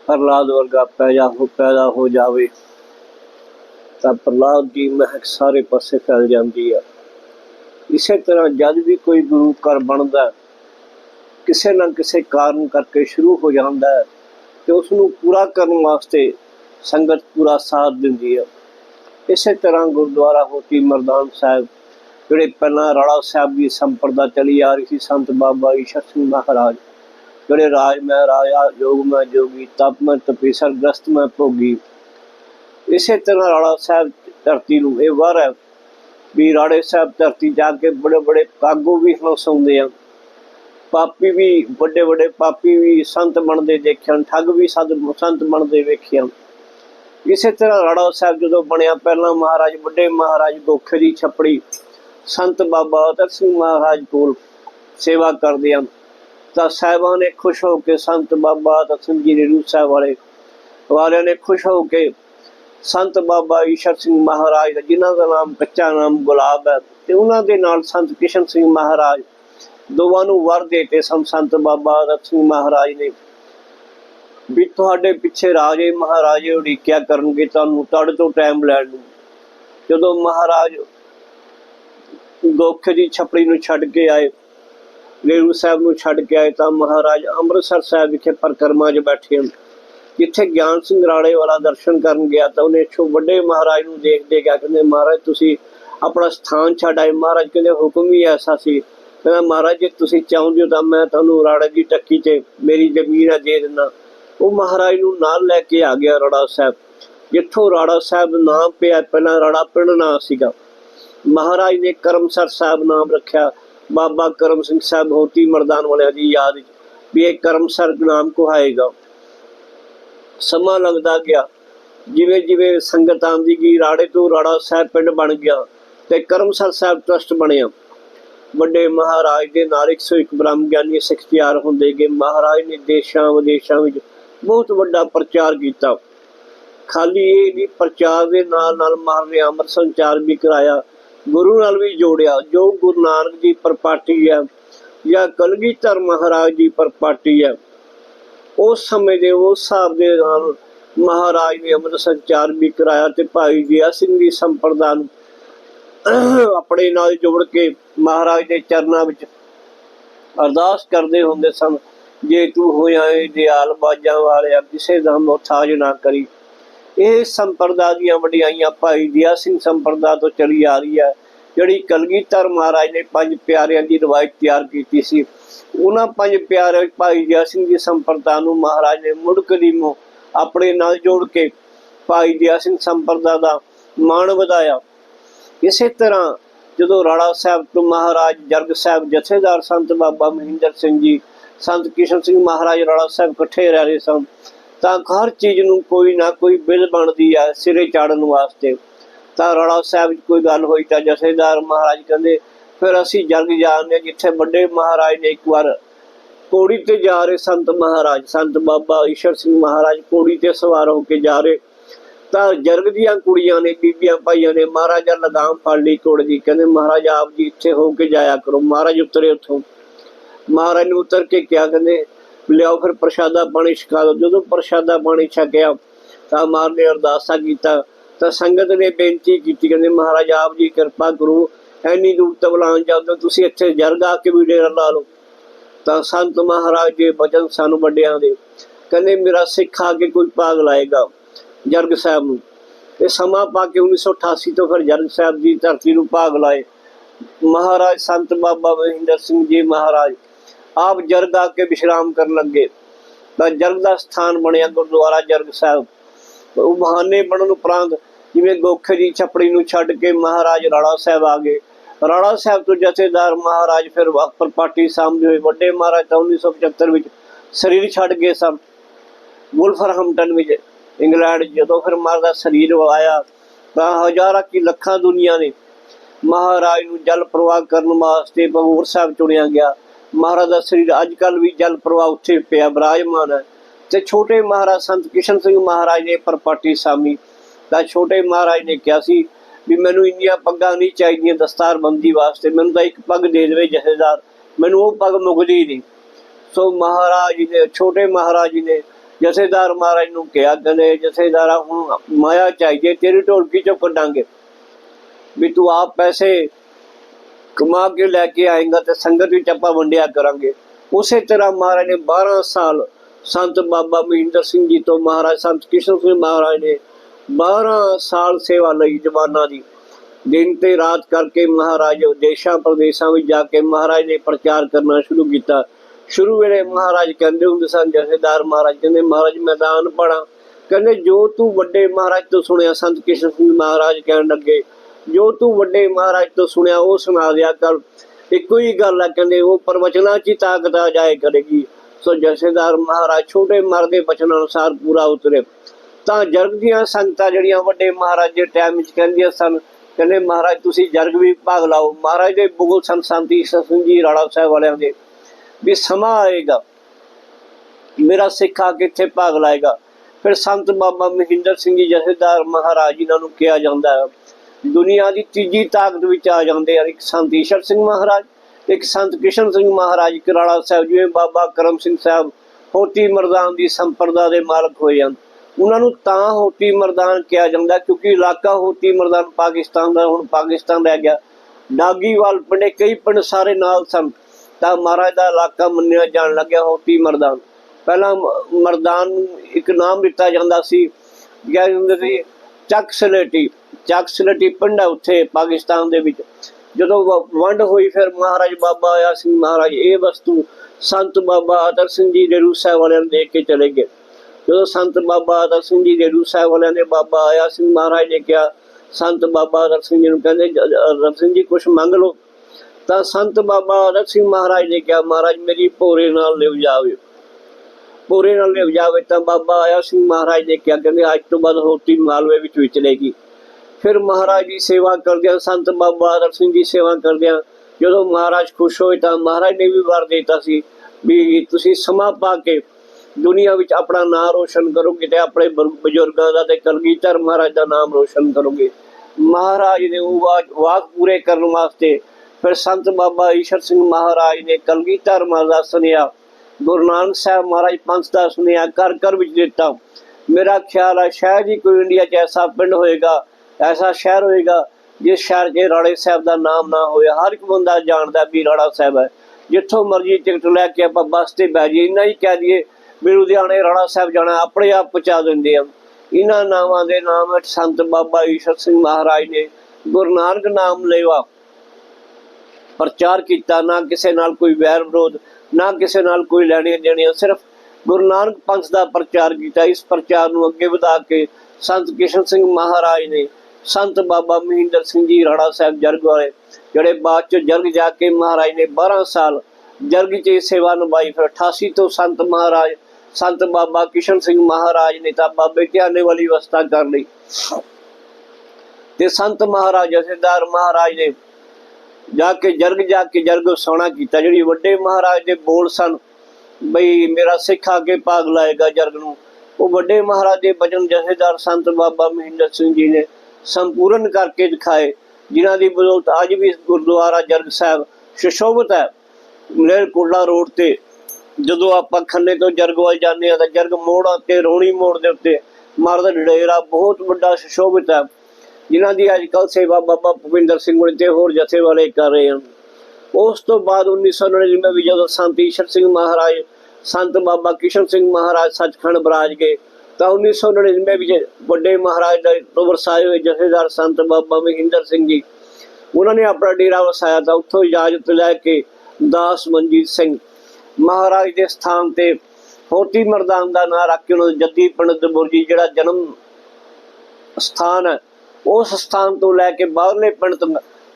ਪ੍ਰਹਲਾਦ ਵਰਗਾ ਪੈਦਾ ਹੋ ਪੈਦਾ ਹੋ ਜਾਵੇ। ਤਾਂ ਪ੍ਰਹਲਾਦ ਦੀ ਮਹਿਕ ਸਾਰੇ ਪਾਸੇ ਫੈਲ ਜਾਂਦੀ ਆ। ਇਸੇ ਤਰ੍ਹਾਂ ਜਦ ਵੀ ਕੋਈ ਗੁਰੂ ਘਰ ਬਣਦਾ, ਕਿਸੇ ਨਾ ਕਿਸੇ ਕਾਰਨ ਕਰਕੇ ਸ਼ੁਰੂ ਹੋ ਜਾਂਦਾ ਹੈ ਤੇ ਉਸ ਨੂੰ ਪੂਰਾ ਕਰਨ ਵਾਸਤੇ ਸੰਗਤ ਪੂਰਾ ਸਾਥ ਦਿੰਦੀ ਹੈ ਇਸੇ ਤਰ੍ਹਾਂ ਗੁਰਦੁਆਰਾ ਹੋਤੀ ਮਰਦਾਨ ਸਾਹਿਬ, ਜਿਹੜੇ ਪਹਿਲਾਂ ਰਾੜਾ ਸਾਹਿਬ ਦੀ ਸੰਪਰਦਾ ਚਲੀ ਆ ਰਹੀ ਸੀ, ਸੰਤ ਬਾਬਾ ਈਸ਼ਰ ਸਿੰਘ ਮਹਾਰਾਜ, ਜਿਹੜੇ ਰਾਜ ਮੈਂ ਰਾਜਾ ਜੋਗ ਮੈਂ ਜੋਗੀ ਤਪ ਮੈਂ ਤਪੇਸਰ ਗ੍ਰਸਤ ਮੈਂ ਭੋਗੀ ਇਸੇ ਤਰ੍ਹਾਂ ਰਾੜਾ ਸਾਹਿਬ ਧਰਤੀ ਨੂੰ ਇਹ ਵਾਰ ਹੈ ਵੀ ਰਾੜੇ ਸਾਹਿਬ ਧਰਤੀ ਜਾ ਕੇ ਬੜੇ ਬੜੇ ਕਾਗੋ ਵੀ ਹਲਾਉਂਦੇ ਆ। ਪਾਪੀ ਵੀ ਵੱਡੇ ਵੱਡੇ ਪਾਪੀ ਵੀ ਸੰਤ ਬਣਦੇ ਦੇਖਿਆ, ਠੱਗ ਵੀ ਸਦ ਸੰਤ ਬਣਦੇ ਵੇਖਿਆ। ਇਸੇ ਤਰ੍ਹਾਂ ਰਾੜਾ ਸਾਹਿਬ ਜਦੋਂ ਬਣਿਆ ਪਹਿਲਾਂ ਮਹਾਰਾਜ, ਵੱਡੇ ਮਹਾਰਾਜ ਗੋਖੇ ਦੀ ਛਪੜੀ, ਸੰਤ ਬਾਬਾ ਅਤਰ ਸਿੰਘ ਮਹਾਰਾਜ ਕੋਲ ਸੇਵਾ ਕਰਦੇ ਹਨ ਤਾਂ ਸਾਹਿਬਾਂ ਨੇ ਖੁਸ਼ ਹੋ ਕੇ ਸੰਤ ਬਾਬਾ ਅਤਰ ਸਿੰਘ ਜੀ ਰੇਰੂ ਸਾਹਿਬ ਵਾਲੇ, ਵਾਲਿਆਂ ਨੇ ਖੁਸ਼ ਹੋ ਕੇ ਸੰਤ ਬਾਬਾ ਈਸ਼ਰ ਸਿੰਘ ਮਹਾਰਾਜ ਦਾ, ਜਿਨ੍ਹਾਂ ਦਾ ਨਾਮ ਕੱਚਾ ਨਾਮ ਗੁਲਾਬ ਹੈ ਤੇ ਉਹਨਾਂ ਦੇ ਨਾਲ ਸੰਤ ਕਿਸ਼ਨ ਸਿੰਘ ਮਹਾਰਾਜ, ਦੋਵਾਂ ਨੂੰ ਵਰ ਦੇ ਸੰ, ਸੰਤ ਬਾਬਾ ਅਤਰ ਸਿੰਘ ਮਹਾਰਾਜ ਨੇ ਵੀ ਤੁਹਾਡੇ ਪਿੱਛੇ ਰਾਜੇ ਮਹਾਰਾਜੇ ਉਡੀਕਿਆ ਕਰਨਗੇ, ਤੁਹਾਨੂੰ ਤੜ ਤੋਂ ਟਾਈਮ ਲੈਣ ਨੂੰ। ਜਦੋਂ ਮਹਾਰਾਜ ਗੋਖੇ ਦੀ ਛਪੜੀ ਨੂੰ ਛੱਡ ਕੇ ਆਏ ਰੇਰੂ ਸਾਹਿਬ ਨੂੰ ਛੱਡ ਕੇ ਆਏ, ਤਾਂ ਮਹਾਰਾਜ ਅੰਮ੍ਰਿਤਸਰ ਸਾਹਿਬ ਵਿਖੇ ਪਰਕਰਮਾ 'ਚ ਬੈਠੇ ਹਨ। ਜਿੱਥੇ ਗਿਆਨ ਸਿੰਘ ਰਾੜੇ ਵਾਲਾ ਦਰਸ਼ਨ ਕਰਨ ਗਿਆ ਤਾਂ ਉਹਨੇ ਛੋ ਵੱਡੇ ਮਹਾਰਾਜ ਨੂੰ ਦੇਖਦੇ ਗਿਆ ਕਹਿੰਦੇ, ਮਹਾਰਾਜ, ਤੁਸੀਂ ਆਪਣਾ ਸਥਾਨ ਛੱਡ ਆਏ। ਮਹਾਰਾਜ ਕਹਿੰਦੇ, ਹੁਕਮ ਹੀ ਐਸਾ ਸੀ। ਕਹਿੰਦਾ, ਮਹਾਰਾਜ, ਜੇ ਤੁਸੀਂ ਚਾਹੁੰਦੇ ਹੋ ਤਾਂ ਮੈਂ ਤੁਹਾਨੂੰ ਰਾੜੇ ਦੀ ਟੱਕੀ 'ਤੇ ਮੇਰੀ ਜ਼ਮੀਨ ਦੇ ਦਿੰਦਾ। ਉਹ ਮਹਾਰਾਜ ਨੂੰ ਨਾਲ ਲੈ ਕੇ ਆ ਗਿਆ ਰਾੜਾ ਸਾਹਿਬ। ਜਿੱਥੋਂ ਰਾੜਾ ਸਾਹਿਬ ਨਾਮ ਪਿਆ, ਪਹਿਲਾਂ ਰਾੜਾ ਪਿੰਡ ਨਾਂ ਸੀਗਾ। ਮਹਾਰਾਜ ਨੇ ਕਰਮਸਰ ਸਾਹਿਬ ਨਾਮ ਰੱਖਿਆ। ਬਾਬਾ ਕਰਮ ਸਿੰਘ ਸਾਹਿਬ ਹੋਤੀ ਮਰਦਾਨ ਵਾਲਿਆਂ ਦੀ ਯਾਦ ਵਿੱਚ ਵੀ ਇਹ ਕਰਮਸਰ ਨਾਮ ਕਹਾਏਗਾ। ਸਮਾਂ ਲੰਘਦਾ ਗਿਆ। ਜਿਵੇਂ ਜਿਵੇਂ ਸੰਗਤ ਆਉਂਦੀ ਗਈ ਰਾੜੇ ਤੋਂ ਰਾੜਾ ਸਾਹਿਬ ਪਿੰਡ ਬਣ ਗਿਆ ਤੇ ਕਰਮਸਰ ਸਾਹਿਬ ਟਰਸਟ ਬਣਿਆ। ਵੱਡੇ ਮਹਾਰਾਜ ਦੇ ਨਾਲ 101 ਬ੍ਰਹਮ ਗਿਆਨੀ ਸਿੱਖ ਹੁੰਦੇ ਗਏ। ਮਹਾਰਾਜ ਨੇ ਦੇਸ਼ਾਂ ਵਿਦੇਸ਼ਾਂ ਵਿੱਚ ਬਹੁਤ ਵੱਡਾ ਪ੍ਰਚਾਰ ਕੀਤਾ। ਖਾਲੀ ਇਹ ਨਹੀਂ, ਪ੍ਰਚਾਰ ਦੇ ਨਾਲ ਨਾਲ ਮਹਾਰਾਜ ਅੰਮ੍ਰਿਤ ਸੰਚਾਰ ਵੀ ਕਰਾਇਆ। ਗੁਰੂ ਨਾਲ ਵੀ ਜੋੜਿਆ। ਜੋ ਗੁਰੂ ਨਾਨਕ ਜੀ ਪ੍ਰਪਾਟੀ ਹੈ ਜਾਂ ਕਲਗੀਧਰ ਮਹਾਰਾਜ ਜੀ ਪ੍ਰਪਾਟੀ ਹੈ ਉਸ ਸਮੇਂ ਦੇ ਉਸ ਹਿਸਾਬ ਦੇ ਨਾਲ ਮਹਾਰਾਜ ਨੇ ਅੰਮ੍ਰਿਤ ਸੰਚਾਰ ਵੀ ਕਰਾਇਆ ਤੇ ਭਾਈ ਜੀ ਸਿੰਘ ਦੀ ਸੰਪਰਦਾ ਆਪਣੇ ਨਾਲ ਜੋੜ ਕੇ ਮਹਾਰਾਜ ਦੇ ਚਰਨਾਂ ਵਿੱਚ ਅਰਦਾਸ ਕਰਦੇ ਹੁੰਦੇ ਸਨ, ਜੇ ਤੂੰ ਹੋਇਆ ਏ ਦਿਆਲ ਬਾਜਾਂ ਵਾਲਿਆ, ਕਿਸੇ ਦਾ ਮੁਹਤਾਜ ਨਾ ਕਰੀ। ਇਹ ਸੰਪਰਦਾ ਦੀਆਂ ਵਡਿਆਈਆਂ ਭਾਈ ਦਿਆ ਸਿੰਘ ਸੰਪਰਦਾ ਤੋਂ ਚਲੀ ਆ ਰਹੀ ਹੈ। ਜਿਹੜੀ ਕਲਗੀਧਰ ਮਹਾਰਾਜ ਨੇ ਪੰਜ ਪਿਆਰਿਆਂ ਦੀ ਰਵਾਇਤ ਤਿਆਰ ਕੀਤੀ ਸੀ, ਉਹਨਾਂ ਪੰਜ ਪਿਆਰੇ ਭਾਈ ਦਿਆ ਸਿੰਘ ਦੀ ਸੰਪਰਦਾ ਨੂੰ ਮਹਾਰਾਜ ਨੇ ਮੁੜ ਕਦੀਮੋਂ ਆਪਣੇ ਨਾਲ ਜੋੜ ਕੇ ਭਾਈ ਦਿਆ ਸਿੰਘ ਸੰਪਰਦਾ ਦਾ ਮਾਣ ਵਧਾਇਆ। ਇਸੇ ਤਰ੍ਹਾਂ ਜਦੋਂ ਰਾੜਾ ਸਾਹਿਬ ਤੋਂ ਮਹਾਰਾਜ ਜਰਗ ਸਾਹਿਬ ਜਥੇਦਾਰ ਸੰਤ ਬਾਬਾ ਮਹਿੰਦਰ ਸਿੰਘ ਜੀ, ਸੰਤ ਕਿਸ਼ਨ ਸਿੰਘ ਮਹਾਰਾਜ ਰਾੜਾ ਸਾਹਿਬ ਇਕੱਠੇ ਰਹਿ ਰਹੇ ਸਨ, ਤਾਂ ਹਰ ਚੀਜ਼ ਨੂੰ ਕੋਈ ਨਾ ਕੋਈ ਬਿੱਲ ਬਣਦੀ ਆ ਸਿਰੇ ਚਾੜਨ ਵਾਸਤੇ। ਤਾਂ ਰਾੜਾ ਸਾਹਿਬ 'ਚ ਕੋਈ ਗੱਲ ਹੋਈ ਤਾਂ ਜਥੇਦਾਰ ਮਹਾਰਾਜ ਕਹਿੰਦੇ, ਫਿਰ ਅਸੀਂ ਜਰਗ ਜਾਂਦੇ ਜਿੱਥੇ ਵੱਡੇ ਮਹਾਰਾਜ ਨੇ ਇੱਕ ਵਾਰ ਕੋੜੀ ਤੇ ਜਾ ਰਹੇ ਸੰਤ ਮਹਾਰਾਜ, ਸੰਤ ਬਾਬਾ ਈਸ਼ਰ ਸਿੰਘ ਮਹਾਰਾਜ ਕੋੜੀ ਤੇ ਸਵਾਰ ਹੋ ਕੇ ਜਾ ਰਹੇ। ਤਾਂ ਜਰਗ ਦੀਆਂ ਕੁੜੀਆਂ ਨੇ, ਬੀਬੀਆਂ ਭਾਈਆਂ ਨੇ, ਮਹਾਰਾਜਾ ਲਗਾਮ ਫੜ ਲਈ ਕੋੜ ਦੀ ਕਹਿੰਦੇ, ਮਹਾਰਾਜ ਆਪ ਜੀ ਇੱਥੇ ਹੋ ਕੇ ਜਾਇਆ ਕਰੋ, ਮਹਾਰਾਜ ਉਤਰੇ ਉੱਥੋਂ। ਮਹਾਰਾਜ ਨੂੰ ਉਤਰ ਕੇ ਕਿਹਾ, ਕਹਿੰਦੇ, ਲਿਆਓ ਫਿਰ ਪ੍ਰਸ਼ਾਦਾ ਪਾਣੀ ਛਕਾ ਦਿਓ। ਜਦੋਂ ਪ੍ਰਸ਼ਾਦਾ ਪਾਣੀ ਛਕਿਆ ਤਾਂ ਮਹਾਰਾਜ ਨੇ ਅਰਦਾਸਾ ਕੀਤਾ ਤਾਂ ਸੰਗਤ ਨੇ ਬੇਨਤੀ ਕੀਤੀ, ਕਹਿੰਦੇ ਮਹਾਰਾਜ ਆਪ ਜੀ ਕਿਰਪਾ ਕਰੋ ਐਨੀ ਦੂਰ ਤੋਂ ਜਾਂਦੇ ਤੁਸੀਂ ਇੱਥੇ ਜਰਗ ਕੇ ਵੀ ਡੇਰਾ ਲਾ ਲਓ। ਤਾਂ ਸੰਤ ਮਹਾਰਾਜ ਦੇ ਬਚਨ ਸਾਨੂੰ ਵੱਡਿਆਂ ਦੇ, ਕਹਿੰਦੇ ਮੇਰਾ ਸਿੱਖ ਆ ਕੇ ਕੋਈ ਭਾਗ ਲਾਏਗਾ ਜਰਗ ਸਾਹਿਬ ਨੂੰ। ਇਹ ਸਮਾਂ ਪਾ ਕੇ 1988 ਤੋਂ ਫਿਰ ਜਰਗ ਸਾਹਿਬ ਦੀ ਧਰਤੀ ਨੂੰ ਭਾਗ ਲਾਏ। ਮਹਾਰਾਜ ਸੰਤ ਬਾਬਾ ਮਹਿੰਦਰ ਸਿੰਘ ਜੀ ਮਹਾਰਾਜ ਆਪ ਜਰਗ ਆ ਕੇ ਵਿਸ਼ਰਾਮ ਕਰਨ ਲੱਗੇ। ਤਾਂ ਜਰਗ ਦਾ ਸਥਾਨ ਬਣਿਆ ਗੁਰਦੁਆਰਾ ਜਰਗ ਸਾਹਿਬ। ਉਹ ਬਹਾਨੇ ਬਣਨ ਉਪਰੰਤ ਜਿਵੇਂ ਗੋਖੇ ਛਪੜੀ ਨੂੰ ਛੱਡ ਕੇ ਮਹਾਰਾਜ ਰਾਣਾ ਸਾਹਿਬ ਆ ਗਏ। ਰਾੜਾ ਸਾਹਿਬ ਤੋਂ ਜਥੇਦਾਰ ਮਹਾਰਾਜ ਫਿਰ ਵਾਪਰ ਪਾਰਟੀ ਸਾਹਮਣੇ ਹੋਏ। ਵੱਡੇ ਮਹਾਰਾਜ ਤਾਂ 1975 ਵਿੱਚ ਸਰੀਰ ਛੱਡ ਗਏ ਸਨ। ਵੁਲਫਰਹੰਪਟਨ ਵਿੱਚ ਇੰਗਲੈਂਡ ਜਦੋਂ ਫਿਰ ਮਹਾਰਾਜ ਸਰੀਰ ਆਇਆ ਤਾਂ ਹਜ਼ਾਰਾਂ ਕੀ ਲੱਖਾਂ ਦੁਨੀਆ ਨੇ ਮਹਾਰਾਜ ਨੂੰ ਜਲ ਪ੍ਰਵਾਹ ਕਰਨ ਵਾਸਤੇ ਭਗੌਰ ਸਾਹਿਬ ਚੁਣਿਆ ਗਿਆ। ਮਹਾਰਾਜ ਦਾ ਸਰੀਰ ਅੱਜ ਕੱਲ ਵੀ ਜਲ ਪ੍ਰਵਾਹ ਉੱਥੇ ਪਿਆ, ਬਰਾਜਮਾਨ ਹੈ। ਤੇ ਛੋਟੇ ਮਹਾਰਾਜ ਸੰਤ ਕਿਸ਼ਨ ਸਿੰਘ ਮਹਾਰਾਜ ਨੇ ਪਰਪਾਟੀ ਸਾਮੀ ਤਾਂ ਛੋਟੇ ਮਹਾਰਾਜ ਨੇ ਕਿਹਾ ਸੀ ਵੀ ਮੈਨੂੰ ਇੰਨੀਆਂ ਪੱਗਾਂ ਨਹੀਂ ਚਾਹੀਦੀਆਂ ਦਸਤਾਰਬੰਦੀ ਵਾਸਤੇ। ਮੈਨੂੰ ਤਾਂ ਇੱਕ ਪੱਗ ਦੇ ਦੇਵੇ ਜਥੇਦਾਰ। ਮੈਨੂੰ ਉਹ ਪੱਗ ਮੁਗਦੀ ਨਹੀਂ। ਸੋ ਮਹਾਰਾਜ ਨੇ, ਛੋਟੇ ਮਹਾਰਾਜ ਨੇ ਜਥੇਦਾਰ ਮਹਾਰਾਜ ਨੂੰ ਕਿਹਾ, ਕਹਿੰਦੇ ਜਥੇਦਾਰਾ, ਹੁਣ ਮਾਇਆ ਚਾਹੀਦੀ ਤੇਰੀ ਢੋਲਕੀ ਚੋਂ ਕੱਢਾਂਗੇ। ਵੀ ਤੂੰ ਆਪ ਪੈਸੇ ਕਮਾ ਕੇ ਲੈ ਕੇ ਆਏਗਾ ਤੇ ਸੰਗਤ ਵਿੱਚ ਆਪਾਂ ਵੰਡਿਆ ਕਰਾਂਗੇ। ਉਸੇ ਤਰ੍ਹਾਂ ਮਹਾਰਾਜ ਨੇ 12 ਸਾਲ ਸੰਤ ਬਾਬਾ ਮਹਿੰਦਰ ਸਿੰਘ ਜੀ ਤੋਂ ਮਹਾਰਾਜ, ਸੰਤ ਕਿਸ਼ਨ ਸਿੰਘ ਮਹਾਰਾਜ ਨੇ 12 ਸਾਲ ਸੇਵਾ ਲਈ ਜਵਾਨਾਂ ਦੀ। ਦਿਨ ਤੇ ਰਾਤ ਕਰਕੇ ਮਹਾਰਾਜ ਦੇਸ਼ਾਂ ਪ੍ਰਦੇਸ਼ਾਂ ਵਿੱਚ ਜਾ ਕੇ ਮਹਾਰਾਜ ਨੇ ਪ੍ਰਚਾਰ ਕਰਨਾ ਸ਼ੁਰੂ ਕੀਤਾ। ਸ਼ੁਰੂ ਵੇਲੇ ਮਹਾਰਾਜ ਕਹਿੰਦੇ ਹੁੰਦੇ ਸਨ, ਜਥੇਦਾਰ ਮਹਾਰਾਜ ਕਹਿੰਦੇ, ਮਹਾਰਾਜ ਮੈਦਾਨ ਪੜਾ ਕਹਿੰਦੇ, ਜੋ ਤੂੰ ਵੱਡੇ ਮਹਾਰਾਜ ਤੋਂ ਸੁਣਿਆ, ਸੰਤ ਕਿਸ਼ਨ ਸਿੰਘ ਮਹਾਰਾਜ ਕਹਿਣ ਲੱਗੇ, ਜੋ ਤੂੰ ਵੱਡੇ ਮਹਾਰਾਜ ਤੋਂ ਸੁਣਿਆ, ਉਹ ਸੁਣਾ ਦਿਆ ਕਰ। ਇੱਕੋ ਹੀ ਗੱਲ ਆ, ਕਹਿੰਦੇ, ਉਹ ਪ੍ਰਵਚਨਾਂ 'ਚ ਹੀ ਤਾਕਤ ਆ ਜਾਏ ਕਰੇਗੀ। ਸੋ ਜਥੇਦਾਰ ਮਹਾਰਾਜ ਛੋਟੇ ਮਰਦੇ ਬਚਨ ਅਨੁਸਾਰ ਪੂਰਾ ਉਤਰੇ। ਤਾਂ ਜਰਗ ਦੀਆਂ ਸੰਗਤਾਂ ਜਿਹੜੀਆਂ ਵੱਡੇ ਮਹਾਰਾਜ ਦੇ ਟਾਈਮ ਵਿੱਚ ਕਹਿੰਦੀਆਂ ਸਨ, ਕਹਿੰਦੇ, ਮਹਾਰਾਜ, ਤੁਸੀਂ ਜਰਗ ਵੀ ਭਾਗ ਲਾਓ। ਮਹਾਰਾਜ ਦੇ ਬੁਗਲ ਸੰਤ ਸੰਤੀ ਸਿੰਘ ਜੀ ਸਾਹਿਬ ਵਾਲਿਆਂ ਦੇ, ਵੀ ਸਮਾਂ ਆਏਗਾ, ਮੇਰਾ ਸਿੱਖ ਆ ਭਾਗ ਲਾਏਗਾ। ਫਿਰ ਸੰਤ ਬਾਬਾ ਮਹਿੰਦਰ ਸਿੰਘ ਜੀ, ਜਥੇਦਾਰ ਮਹਾਰਾਜ ਜਿਨ੍ਹਾਂ ਨੂੰ ਕਿਹਾ ਜਾਂਦਾ ਹੈ, ਦੁਨੀਆ ਦੀ ਤੀਜੀ ਤਾਕਤ ਵਿੱਚ ਆ ਜਾਂਦੇ ਆ। ਇੱਕ ਸੰਤ ਈਸ਼ਰ ਸਿੰਘ ਮਹਾਰਾਜ, ਇੱਕ ਸੰਤ ਕਿਸ਼ਨ ਸਿੰਘ ਮਹਾਰਾਜ ਕਰਾਲਾ ਸਾਹਿਬ, ਜਿਵੇਂ ਬਾਬਾ ਕਰਮ ਸਿੰਘ ਸਾਹਿਬ ਹੋਤੀ ਮਰਦਾਨ ਦੀ ਸੰਪਰਦਾ ਦੇ ਮਾਲਕ ਹੋਏ ਹਨ। ਉਹਨਾਂ ਨੂੰ ਤਾਂ ਹੋਤੀ ਮਰਦਾਨ ਕਿਹਾ ਜਾਂਦਾ ਕਿਉਂਕਿ ਇਲਾਕਾ ਹੋਤੀ ਮਰਦਾਨ ਪਾਕਿਸਤਾਨ ਦਾ, ਹੁਣ ਪਾਕਿਸਤਾਨ ਰਹਿ ਗਿਆ। ਨਾਗੀਵਾਲ ਪਿੰਡੇ ਕਈ ਪਿੰਡ ਸਾਰੇ ਨਾਲ ਸਨ। ਤਾਂ ਮਹਾਰਾਜ ਦਾ ਇਲਾਕਾ ਮੰਨਿਆ ਜਾਣ ਲੱਗਿਆ ਹੋਤੀ ਮਰਦਾਨ। ਪਹਿਲਾਂ ਮਰਦਾਨ ਇੱਕ ਨਾਮ ਦਿੱਤਾ ਜਾਂਦਾ ਸੀ, ਕਿਹਾ ਜਾਂਦਾ ਸੀ ਚੱਕ ਸਲੇਟੀ ਚੱਕ ਸਲੇਟੀ ਪਿੰਡ ਹੈ ਉੱਥੇ ਪਾਕਿਸਤਾਨ ਦੇ ਵਿੱਚ। ਜਦੋਂ ਵੰਡ ਹੋਈ ਫਿਰ ਮਹਾਰਾਜ ਬਾਬਾ ਆਇਆ ਸਿੰਘ ਮਹਾਰਾਜ ਇਹ ਵਸਤੂ ਸੰਤ ਬਾਬਾ ਆਦਰ ਸਿੰਘ ਜੀ ਦੇ ਰੂ ਸਾਹਿਬ ਵਾਲਿਆਂ ਨੂੰ ਦੇਖ ਕੇ ਚਲੇ ਗਏ। ਜਦੋਂ ਸੰਤ ਬਾਬਾ ਆਦਰ ਸਿੰਘ ਜੀ ਦੇ ਸਾਹਿਬ ਵਾਲਿਆਂ ਨੇ ਬਾਬਾ ਆਇਆ ਸਿੰਘ ਮਹਾਰਾਜ ਨੇ ਕਿਹਾ, ਸੰਤ ਬਾਬਾ ਆਦਰ ਸਿੰਘ ਜੀ ਨੂੰ ਕਹਿੰਦੇ, ਜ- ਸਿੰਘ ਜੀ ਕੁਝ ਮੰਗ ਲਓ। ਤਾਂ ਸੰਤ ਬਾਬਾ ਆਦਰ ਸਿੰਘ ਮਹਾਰਾਜ ਨੇ ਕਿਹਾ, ਮਹਾਰਾਜ, ਮੇਰੀ ਭੋਰੇ ਨਾਲ ਲਿਵ ਜਾਵੇ। ਭੋਰੇ ਨਾਲ ਲਿਵ ਜਾਵੇ ਤਾਂ ਬਾਬਾ ਆਇਆ ਸਿੰਘ ਮਹਾਰਾਜ ਨੇ ਕਿਹਾ, ਕਹਿੰਦੇ, ਅੱਜ ਤੋਂ ਬਾਅਦ ਹੋਤੀ ਮਾਲਵੇ ਵਿੱਚ ਵਿਚਲੇਗੀ। ਫਿਰ ਮਹਾਰਾਜ ਦੀ ਸੇਵਾ ਕਰਦਿਆਂ, ਸੰਤ ਬਾਬਾ ਆਦਰ ਸਿੰਘ ਦੀ ਸੇਵਾ ਕਰਦਿਆਂ, ਜਦੋਂ ਮਹਾਰਾਜ ਖੁਸ਼ ਹੋਏ ਤਾਂ ਮਹਾਰਾਜ ਨੇ ਵੀ ਵਰ ਦਿੱਤਾ ਸੀ ਵੀ ਤੁਸੀਂ ਸਮਾਂ ਪਾ ਕੇ ਦੁਨੀਆ ਵਿੱਚ ਆਪਣਾ ਨਾਮ ਰੋਸ਼ਨ ਕਰੋਗੇ ਤੇ ਆਪਣੇ ਬਜ਼ੁਰਗਾਂ ਦਾ ਤੇ ਕਲਗੀਧਰ ਮਹਾਰਾਜ ਦਾ ਨਾਮ ਰੋਸ਼ਨ ਕਰੋਗੇ। ਮਹਾਰਾਜ ਨੇ ਉਹ ਵਾਕ ਪੂਰੇ ਕਰਨ ਵਾਸਤੇ ਫਿਰ ਸੰਤ ਬਾਬਾ ਈਸ਼ਰ ਸਿੰਘ ਮਹਾਰਾਜ ਨੇ ਕਲਗੀਧਰ ਮਹਾਰਾਜ ਦਾ ਗੁਰੂ ਨਾਨਕ ਸਾਹਿਬ ਮਹਾਰਾਜ ਪੰਥ ਦਾ ਸੁਨੇਹਾ ਕਰ ਕਰ ਵਿੱਚ ਦਿੱਤਾ। ਮੇਰਾ ਖਿਆਲ ਆ ਸ਼ਾਇਦ ਹੀ ਕੋਈ ਇੰਡੀਆ 'ਚ ਐਸਾ ਪਿੰਡ ਹੋਏਗਾ, ਐਸਾ ਸ਼ਹਿਰ ਹੋਏਗਾ, ਜਿਸ ਸ਼ਹਿਰ 'ਚ ਰਾੜੇ ਸਾਹਿਬ ਦਾ ਨਾਮ ਨਾ ਹੋਵੇ। ਹਰ ਇੱਕ ਬੰਦਾ ਜਾਣਦਾ ਵੀ ਰਾੜਾ ਸਾਹਿਬ ਹੈ। ਜਿੱਥੋਂ ਮਰਜ਼ੀ ਟਿਕਟ ਲੈ ਕੇ ਆਪਾਂ ਬੱਸ ਤੇ ਬਹਿ ਜਾਈਏ, ਇੰਨਾ ਹੀ ਕਹਿ ਦਈਏ ਵੀ ਲੁਧਿਆਣੇ ਰਾਣਾ ਸਾਹਿਬ ਜਾਣਾ, ਆਪਣੇ ਆਪ ਪਹੁੰਚਾ ਦਿੰਦੇ ਆ। ਇਹਨਾਂ ਨਾਵਾਂ ਦੇ ਨਾਮ ਸੰਤ ਬਾਬਾ ਈਸ਼ਰ ਸਿੰਘ ਮਹਾਰਾਜ ਨੇ ਗੁਰੂ ਨਾਨਕ ਨਾਮ ਲੈਵਾ। ਪ੍ਰਚਾਰ ਕੀਤਾ, ਨਾ ਕਿਸੇ ਨਾਲ ਕੋਈ ਵੈਰ ਵਿਰੋਧ, ਨਾ ਕਿਸੇ ਨਾਲ ਕੋਈ ਲੈਣੀਆਂ ਦੇਣੀਆਂ, ਸਿਰਫ ਗੁਰੂ ਨਾਨਕ ਪੰਥ ਦਾ ਪ੍ਰਚਾਰ ਕੀਤਾ। ਇਸ ਪ੍ਰਚਾਰ ਨੂੰ ਅੱਗੇ ਵਧਾ ਕੇ ਸੰਤ ਕਿਸ਼ਨ ਸਿੰਘ ਮਹਾਰਾਜ ਨੇ ਸੰਤ ਬਾਬਾ ਮਹਿੰਦਰ ਸਿੰਘ ਜੀ ਰਾਣਾ ਸਾਹਿਬ ਜਰਗ ਵਾਲੇ, ਜਿਹੜੇ ਬਾਅਦ ਚ ਜਰਗ ਜਾ ਕੇ ਮਹਾਰਾਜ ਨੇ 12 ਸਾਲ ਜਰਗ 'ਚ ਸੇਵਾ ਨਿਭਾਈ, ਫਿਰ 88 ਤੋਂ ਸੰਤ ਮਹਾਰਾਜ ਸੰਤ ਬਾਬਾ ਕਿਸ਼ਨ ਸਿੰਘ ਮਹਾਰਾਜ ਨੇ ਤਾਂ ਬਾਬੇ ਧਿਆਨੇ ਵਾਲੀ ਅਵਸਥਾ ਕਰ ਲਈ। ਤੇ ਸੰਤ ਮਹਾਰਾਜ, ਜਥੇਦਾਰ ਮਹਾਰਾਜ ਨੇ ਜਾ ਕੇ ਜਰਗ ਜਾ ਕੇ ਜਰਗ ਸੋਣਾ ਕੀਤਾ। ਜਿਹੜੀ ਵੱਡੇ ਮਹਾਰਾਜ ਦੇ ਬੋਲ ਸਨ, ਬਈ ਮੇਰਾ ਸਿੱਖ ਆ ਕੇ ਭਾਗ ਲਾਏਗਾ ਜਰਗ ਨੂੰ, ਉਹ ਵੱਡੇ ਮਹਾਰਾਜ ਦੇ ਬਚਨ ਜਥੇਦਾਰ ਸੰਤ ਬਾਬਾ ਮਹਿੰਦਰ ਸਿੰਘ ਜੀ ਨੇ ਸੰਪੂਰਨ ਕਰਕੇ ਦਿਖਾਏ, ਜਿਨ੍ਹਾਂ ਦੀ ਬਦੌਲਤ ਅੱਜ ਵੀ ਗੁਰਦੁਆਰਾ ਜਰਗ ਸਾਹਿਬ ਸੁਸ਼ੋਭਿਤ ਹੈ। ਮਲੇਰਕੋਟਲਾ ਰੋਡ ਤੇ ਜਦੋਂ ਆਪਾਂ ਖੰਨੇ ਤੋਂ ਜਰਗਵਾਲ ਜਾਂਦੇ ਆ ਤਾਂ ਜਰਗ ਮੋੜਾਂ ਤੇ ਰੋਣੀ ਮੋੜ ਦੇ ਉੱਤੇ ਮਰਦ ਡੇਰਾ ਬਹੁਤ ਵੱਡਾ ਸੁਸ਼ੋਭਿਤ ਹੈ। ਜਿਨ੍ਹਾਂ ਦੀ ਅੱਜ ਕੱਲ੍ਹ ਸੇਵਾ ਬਾਬਾ ਭੁਪਿੰਦਰ ਸਿੰਘ ਗੁਣੀ ਤੇ ਹੋਰ ਜਥੇ ਵਾਲੇ ਕਰ ਰਹੇ ਹਨ। ਉਸ ਤੋਂ ਬਾਅਦ 1999 ਵਿੱਚ ਜਦੋਂ ਸੰਤ ਈਸ਼ਰ ਸਿੰਘ ਮਹਾਰਾਜ, ਸੰਤ ਬਾਬਾ ਕਿਸ਼ਨ ਸਿੰਘ ਮਹਾਰਾਜ ਸੱਚਖੰਡ ਬਰਾਜ ਗਏ, ਤਾਂ 1999 ਵਿੱਚ ਵੱਡੇ ਮਹਾਰਾਜ ਦਾ ਤੋਂ ਵਰਸਾਏ ਹੋਏ ਜਥੇਦਾਰ ਸੰਤ ਬਾਬਾ ਮਹਿੰਦਰ ਸਿੰਘ ਜੀ, ਉਹਨਾਂ ਨੇ ਆਪਣਾ ਡੇਰਾ ਵਸਾਇਆ ਤਾਂ ਉੱਥੋਂ ਇਜਾਜ਼ਤ ਲੈ ਕੇ ਦਾਸ ਮਨਜੀਤ ਸਿੰਘ ਮਹਾਰਾਜ ਦੇ ਸਥਾਨ ਤੇ ਹੋਤੀ ਮਰਦਾਨ ਦਾ ਨਾਂ ਰੱਖ ਕੇ ਉਹਨਾਂ ਜੱਦੀ ਪੰਡਤ ਬੁਰਜੀ ਜਿਹੜਾ ਜਨਮ ਸਥਾਨ ਹੈ, ਉਸ ਸਥਾਨ ਤੋਂ ਲੈ ਕੇ ਬਾਹਰਲੇ ਪੰਡਤ